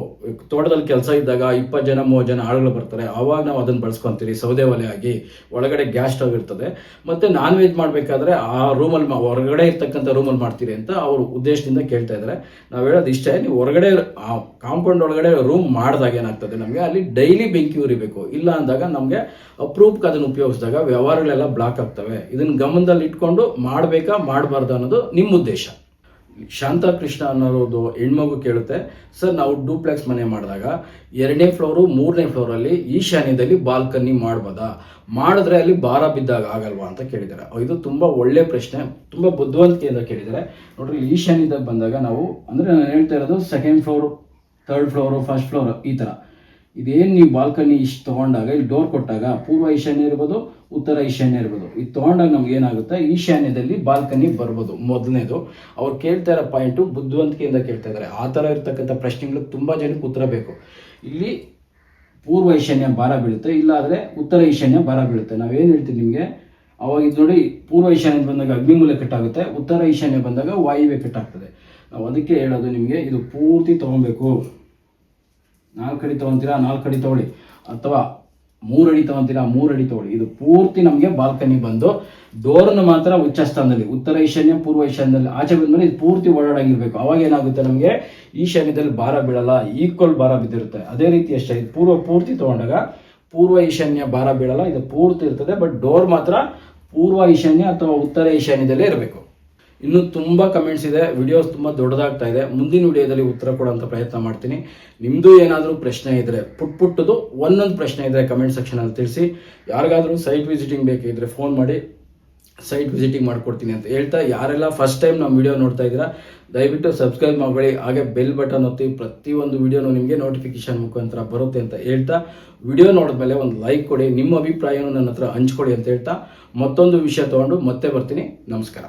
ತೋಟದಲ್ಲಿ ಕೆಲಸ ಇದ್ದಾಗ ಇಪ್ಪತ್ತು ಜನ, ಮೂವತ್ತು ಜನ ಆಳುಗಳು ಬರ್ತಾರೆ. ಆವಾಗ ನಾವು ಅದನ್ನು ಬಳಸ್ಕೊತೀರಿ, ಸೌದೆ ಒಲೆ ಆಗಿ. ಒಳಗಡೆ ಗ್ಯಾಸ್ ಸ್ಟವ್ ಇರ್ತದೆ. ಮತ್ತು ನಾನ್ ವೆಜ್ ಮಾಡಬೇಕಾದ್ರೆ ಆ ರೂಮಲ್ಲಿ ಹೊರಗಡೆ ಇರ್ತಕ್ಕಂಥ ರೂಮಲ್ಲಿ ಮಾಡ್ತೀರಿ ಅಂತ ಅವರು ಉದ್ದೇಶದಿಂದ ಕೇಳ್ತಾ ಇದ್ದಾರೆ ನಾವು ಹೇಳೋದು ಇಷ್ಟೇ, ನೀವು ಹೊರಗಡೆ ಆ ಕಾಂಪೌಂಡ್ ಒಳಗಡೆ ರೂಮ್ ಮಾಡಿದಾಗ ಏನಾಗ್ತದೆ ನಮಗೆ, ಅಲ್ಲಿ ಡೈಲಿ ಬೆಂಕಿ ಉರಿಬೇಕು. ಇಲ್ಲ ಅಂದಾಗ ನಮಗೆ ಅಪ್ರೂಪಕ್ಕೆ ಅದನ್ನು ಉಪಯೋಗಿಸಿದಾಗ ವ್ಯವಹಾರಗಳೆಲ್ಲ ಬ್ಲಾಕ್ ಆಗ್ತವೆ ಇದನ್ನ ಗಮನದಲ್ಲಿ ಇಟ್ಕೊಂಡು ಮಾಡಬೇಕಾ, ಮಾಡಬಾರ್ದು ಅನ್ನೋದು ನಿಮ್ಮ ಉದ್ದೇಶ. ಶಾಂತ ಕೃಷ್ಣ ಅನ್ನೋದು ಹೆಣ್ಮಗು ಕೇಳುತ್ತೆ, ಸರ್, ನಾವು ಡೂಪ್ಲೆಕ್ಸ್ ಮನೆ ಮಾಡಿದಾಗ ಎರಡನೇ ಫ್ಲೋರು, ಮೂರನೇ ಫ್ಲೋರಲ್ಲಿ ಈಶಾನ್ಯದಲ್ಲಿ ಬಾಲ್ಕನಿ ಮಾಡ್ಬೋದಾ? ಮಾಡಿದ್ರೆ ಅಲ್ಲಿ ಭಾರ ಬಿದ್ದಾಗ ಆಗಲ್ವಾ? ಅಂತ ಕೇಳಿದ್ದಾರೆ. ಇದು ತುಂಬ ಒಳ್ಳೆ ಪ್ರಶ್ನೆ, ತುಂಬ ಬುದ್ಧಿವಂತಿಕೆಯಿಂದ ಕೇಳಿದ್ದಾರೆ. ನೋಡ್ರಿ ಈಶಾನ್ಯದಾಗ ಬಂದಾಗ ನಾವು, ಅಂದರೆ ನಾನು ಹೇಳ್ತಾ ಇರೋದು second floor third floor first floor ಈ ಥರ ಇದೇನು ನೀವು ಬಾಲ್ಕನಿ ಇಷ್ಟು ತೊಗೊಂಡಾಗ, ಇಲ್ಲಿ ಡೋರ್ ಕೊಟ್ಟಾಗ ಪೂರ್ವ ಈಶಾನ್ಯ ಇರ್ಬೋದು ಉತ್ತರ ಈಶಾನ್ಯ ಇರ್ಬೋದು. ಇದು ತೊಗೊಂಡಾಗ ನಮ್ಗೆ ಏನಾಗುತ್ತೆ? ಈಶಾನ್ಯದಲ್ಲಿ ಬಾಲ್ಕನಿ ಬರ್ಬೋದು, ಮೊದಲನೇದು. ಅವ್ರು ಕೇಳ್ತಾ ಇರೋ ಪಾಯಿಂಟು ಬುದ್ಧಿವಂತಿಕೆಯಿಂದ ಕೇಳ್ತಾ ಇದ್ದಾರೆ. ಆ ಥರ ಇರ್ತಕ್ಕಂಥ ಪ್ರಶ್ನೆಗಳು ತುಂಬ ಜನಕ್ಕೆ ಉತ್ತರ ಬೇಕು. ಇಲ್ಲಿ ಪೂರ್ವ ಈಶಾನ್ಯ ಭಾರ ಬೀಳುತ್ತೆ ಇಲ್ಲಾದರೆ ಉತ್ತರ ಈಶಾನ್ಯ ಭಾರ ಬೀಳುತ್ತೆ. ನಾವೇನು ಹೇಳ್ತೀವಿ ನಿಮಗೆ? ಅವಾಗ ಇದು ನೋಡಿ, ಪೂರ್ವ ಈಶಾನ್ಯ ಬಂದಾಗ ಅಗ್ನಿಮೂಲೆ ಕಟ್ಟಾಗುತ್ತೆ, ಉತ್ತರ ಈಶಾನ್ಯ ಬಂದಾಗ ವಾಯುವೆ ಕಟ್ಟಾಗ್ತದೆ. ನಾವು ಅದಕ್ಕೆ ಹೇಳೋದು ನಿಮಗೆ, ಇದು ಪೂರ್ತಿ ತೊಗೊಬೇಕು. ನಾಲ್ಕು ಕಡೆ ತೊಗೊತೀರಾ? ನಾಲ್ಕು ಕಡೆ ತೊಗೊಳ್ಳಿ. ಅಥವಾ ಮೂರಡಿ ತಗೊಳ್ಳಿ ಅಡಿ ತೊಗೊಳ್ಳಿ. ಇದು ಪೂರ್ತಿ ನಮಗೆ ಬಾಲ್ಕನಿ ಬಂದು ಡೋರನ್ನು ಮಾತ್ರ ಉಚ್ಚ ಸ್ಥಾನದಲ್ಲಿ ಉತ್ತರ ಈಶಾನ್ಯ, ಪೂರ್ವ ಈಶಾನ್ಯದಲ್ಲಿ ಆಚೆ ಬಂದ್ಮೇಲೆ ಇದು ಪೂರ್ತಿ ಓಡಾಡಾಗಿರ್ಬೇಕು ಅವಾಗ ಏನಾಗುತ್ತೆ ನಮಗೆ? ಈಶಾನ್ಯದಲ್ಲಿ ಭಾರ ಬೀಳಲ್ಲ, ಈಕ್ವಲ್ ಭಾರ ಬಿದ್ದಿರುತ್ತೆ. ಅದೇ ರೀತಿ ಅಷ್ಟೇ, ಇದು ಪೂರ್ವ ಪೂರ್ತಿ ತಗೊಂಡಾಗ ಪೂರ್ವ ಈಶಾನ್ಯ ಭಾರ ಬೀಳಲ್ಲ, ಇದು ಪೂರ್ತಿ ಇರ್ತದೆ, ಬಟ್ ಡೋರ್ ಮಾತ್ರ ಪೂರ್ವ ಈಶಾನ್ಯ ಅಥವಾ ಉತ್ತರ ಈಶಾನ್ಯದಲ್ಲೇ ಇರಬೇಕು. ಇನ್ನು ತುಂಬ ಕಮೆಂಟ್ಸ್ ಇದೆ ವಿಡಿಯೋಸ್ ತುಂಬ ದೊಡ್ಡದಾಗ್ತಾ ಇದೆ. ಮುಂದಿನ ವಿಡಿಯೋದಲ್ಲಿ ಉತ್ತರ ಕೊಡೋಂಥ ಪ್ರಯತ್ನ ಮಾಡ್ತೀನಿ. ನಿಮ್ಮದು ಏನಾದರೂ ಪ್ರಶ್ನೆ ಇದ್ದರೆ ಪುಟ್ ಪುಟ್ಟದು ಒಂದೊಂದು ಪ್ರಶ್ನೆ ಇದ್ದರೆ ಕಮೆಂಟ್ ಸೆಕ್ಷನಲ್ಲಿ ತಿಳಿಸಿ. ಯಾರಿಗಾದರೂ ಸೈಟ್ ವಿಸಿಟಿಂಗ್ ಬೇಕಿದ್ರೆ ಫೋನ್ ಮಾಡಿ ಸೈಟ್ ವಿಸಿಟಿಂಗ್ ಮಾಡಿಕೊಡ್ತೀನಿ ಅಂತ ಹೇಳ್ತಾ. ಯಾರೆಲ್ಲ ಫಸ್ಟ್ ಟೈಮ್ ನಮ್ಮ ವಿಡಿಯೋ ನೋಡ್ತಾ ಇದ್ದೀರಾ, ದಯವಿಟ್ಟು ಸಬ್ಸ್ಕ್ರೈಬ್ ಮಾಡ್ಕೊಳ್ಳಿ. ಹಾಗೆ ಬೆಲ್ ಬಟನ್ ಒತ್ತಿ ಪ್ರತಿಯೊಂದು ವಿಡಿಯೋನು ನಿಮಗೆ ನೋಟಿಫಿಕೇಶನ್ ಮುಖಾಂತರ ಬರುತ್ತೆ ಅಂತ ಹೇಳ್ತಾ. ವಿಡಿಯೋ ನೋಡಿದ್ಮೇಲೆ ಒಂದು ಲೈಕ್ ಕೊಡಿ, ನಿಮ್ಮ ಅಭಿಪ್ರಾಯವನ್ನು ನನ್ನ ಹತ್ರ ಹಂಚ್ಕೊಡಿ ಅಂತ ಹೇಳ್ತಾ. ಮತ್ತೊಂದು ವಿಷಯ ತೊಗೊಂಡು ಮತ್ತೆ ಬರ್ತೀನಿ. ನಮಸ್ಕಾರ.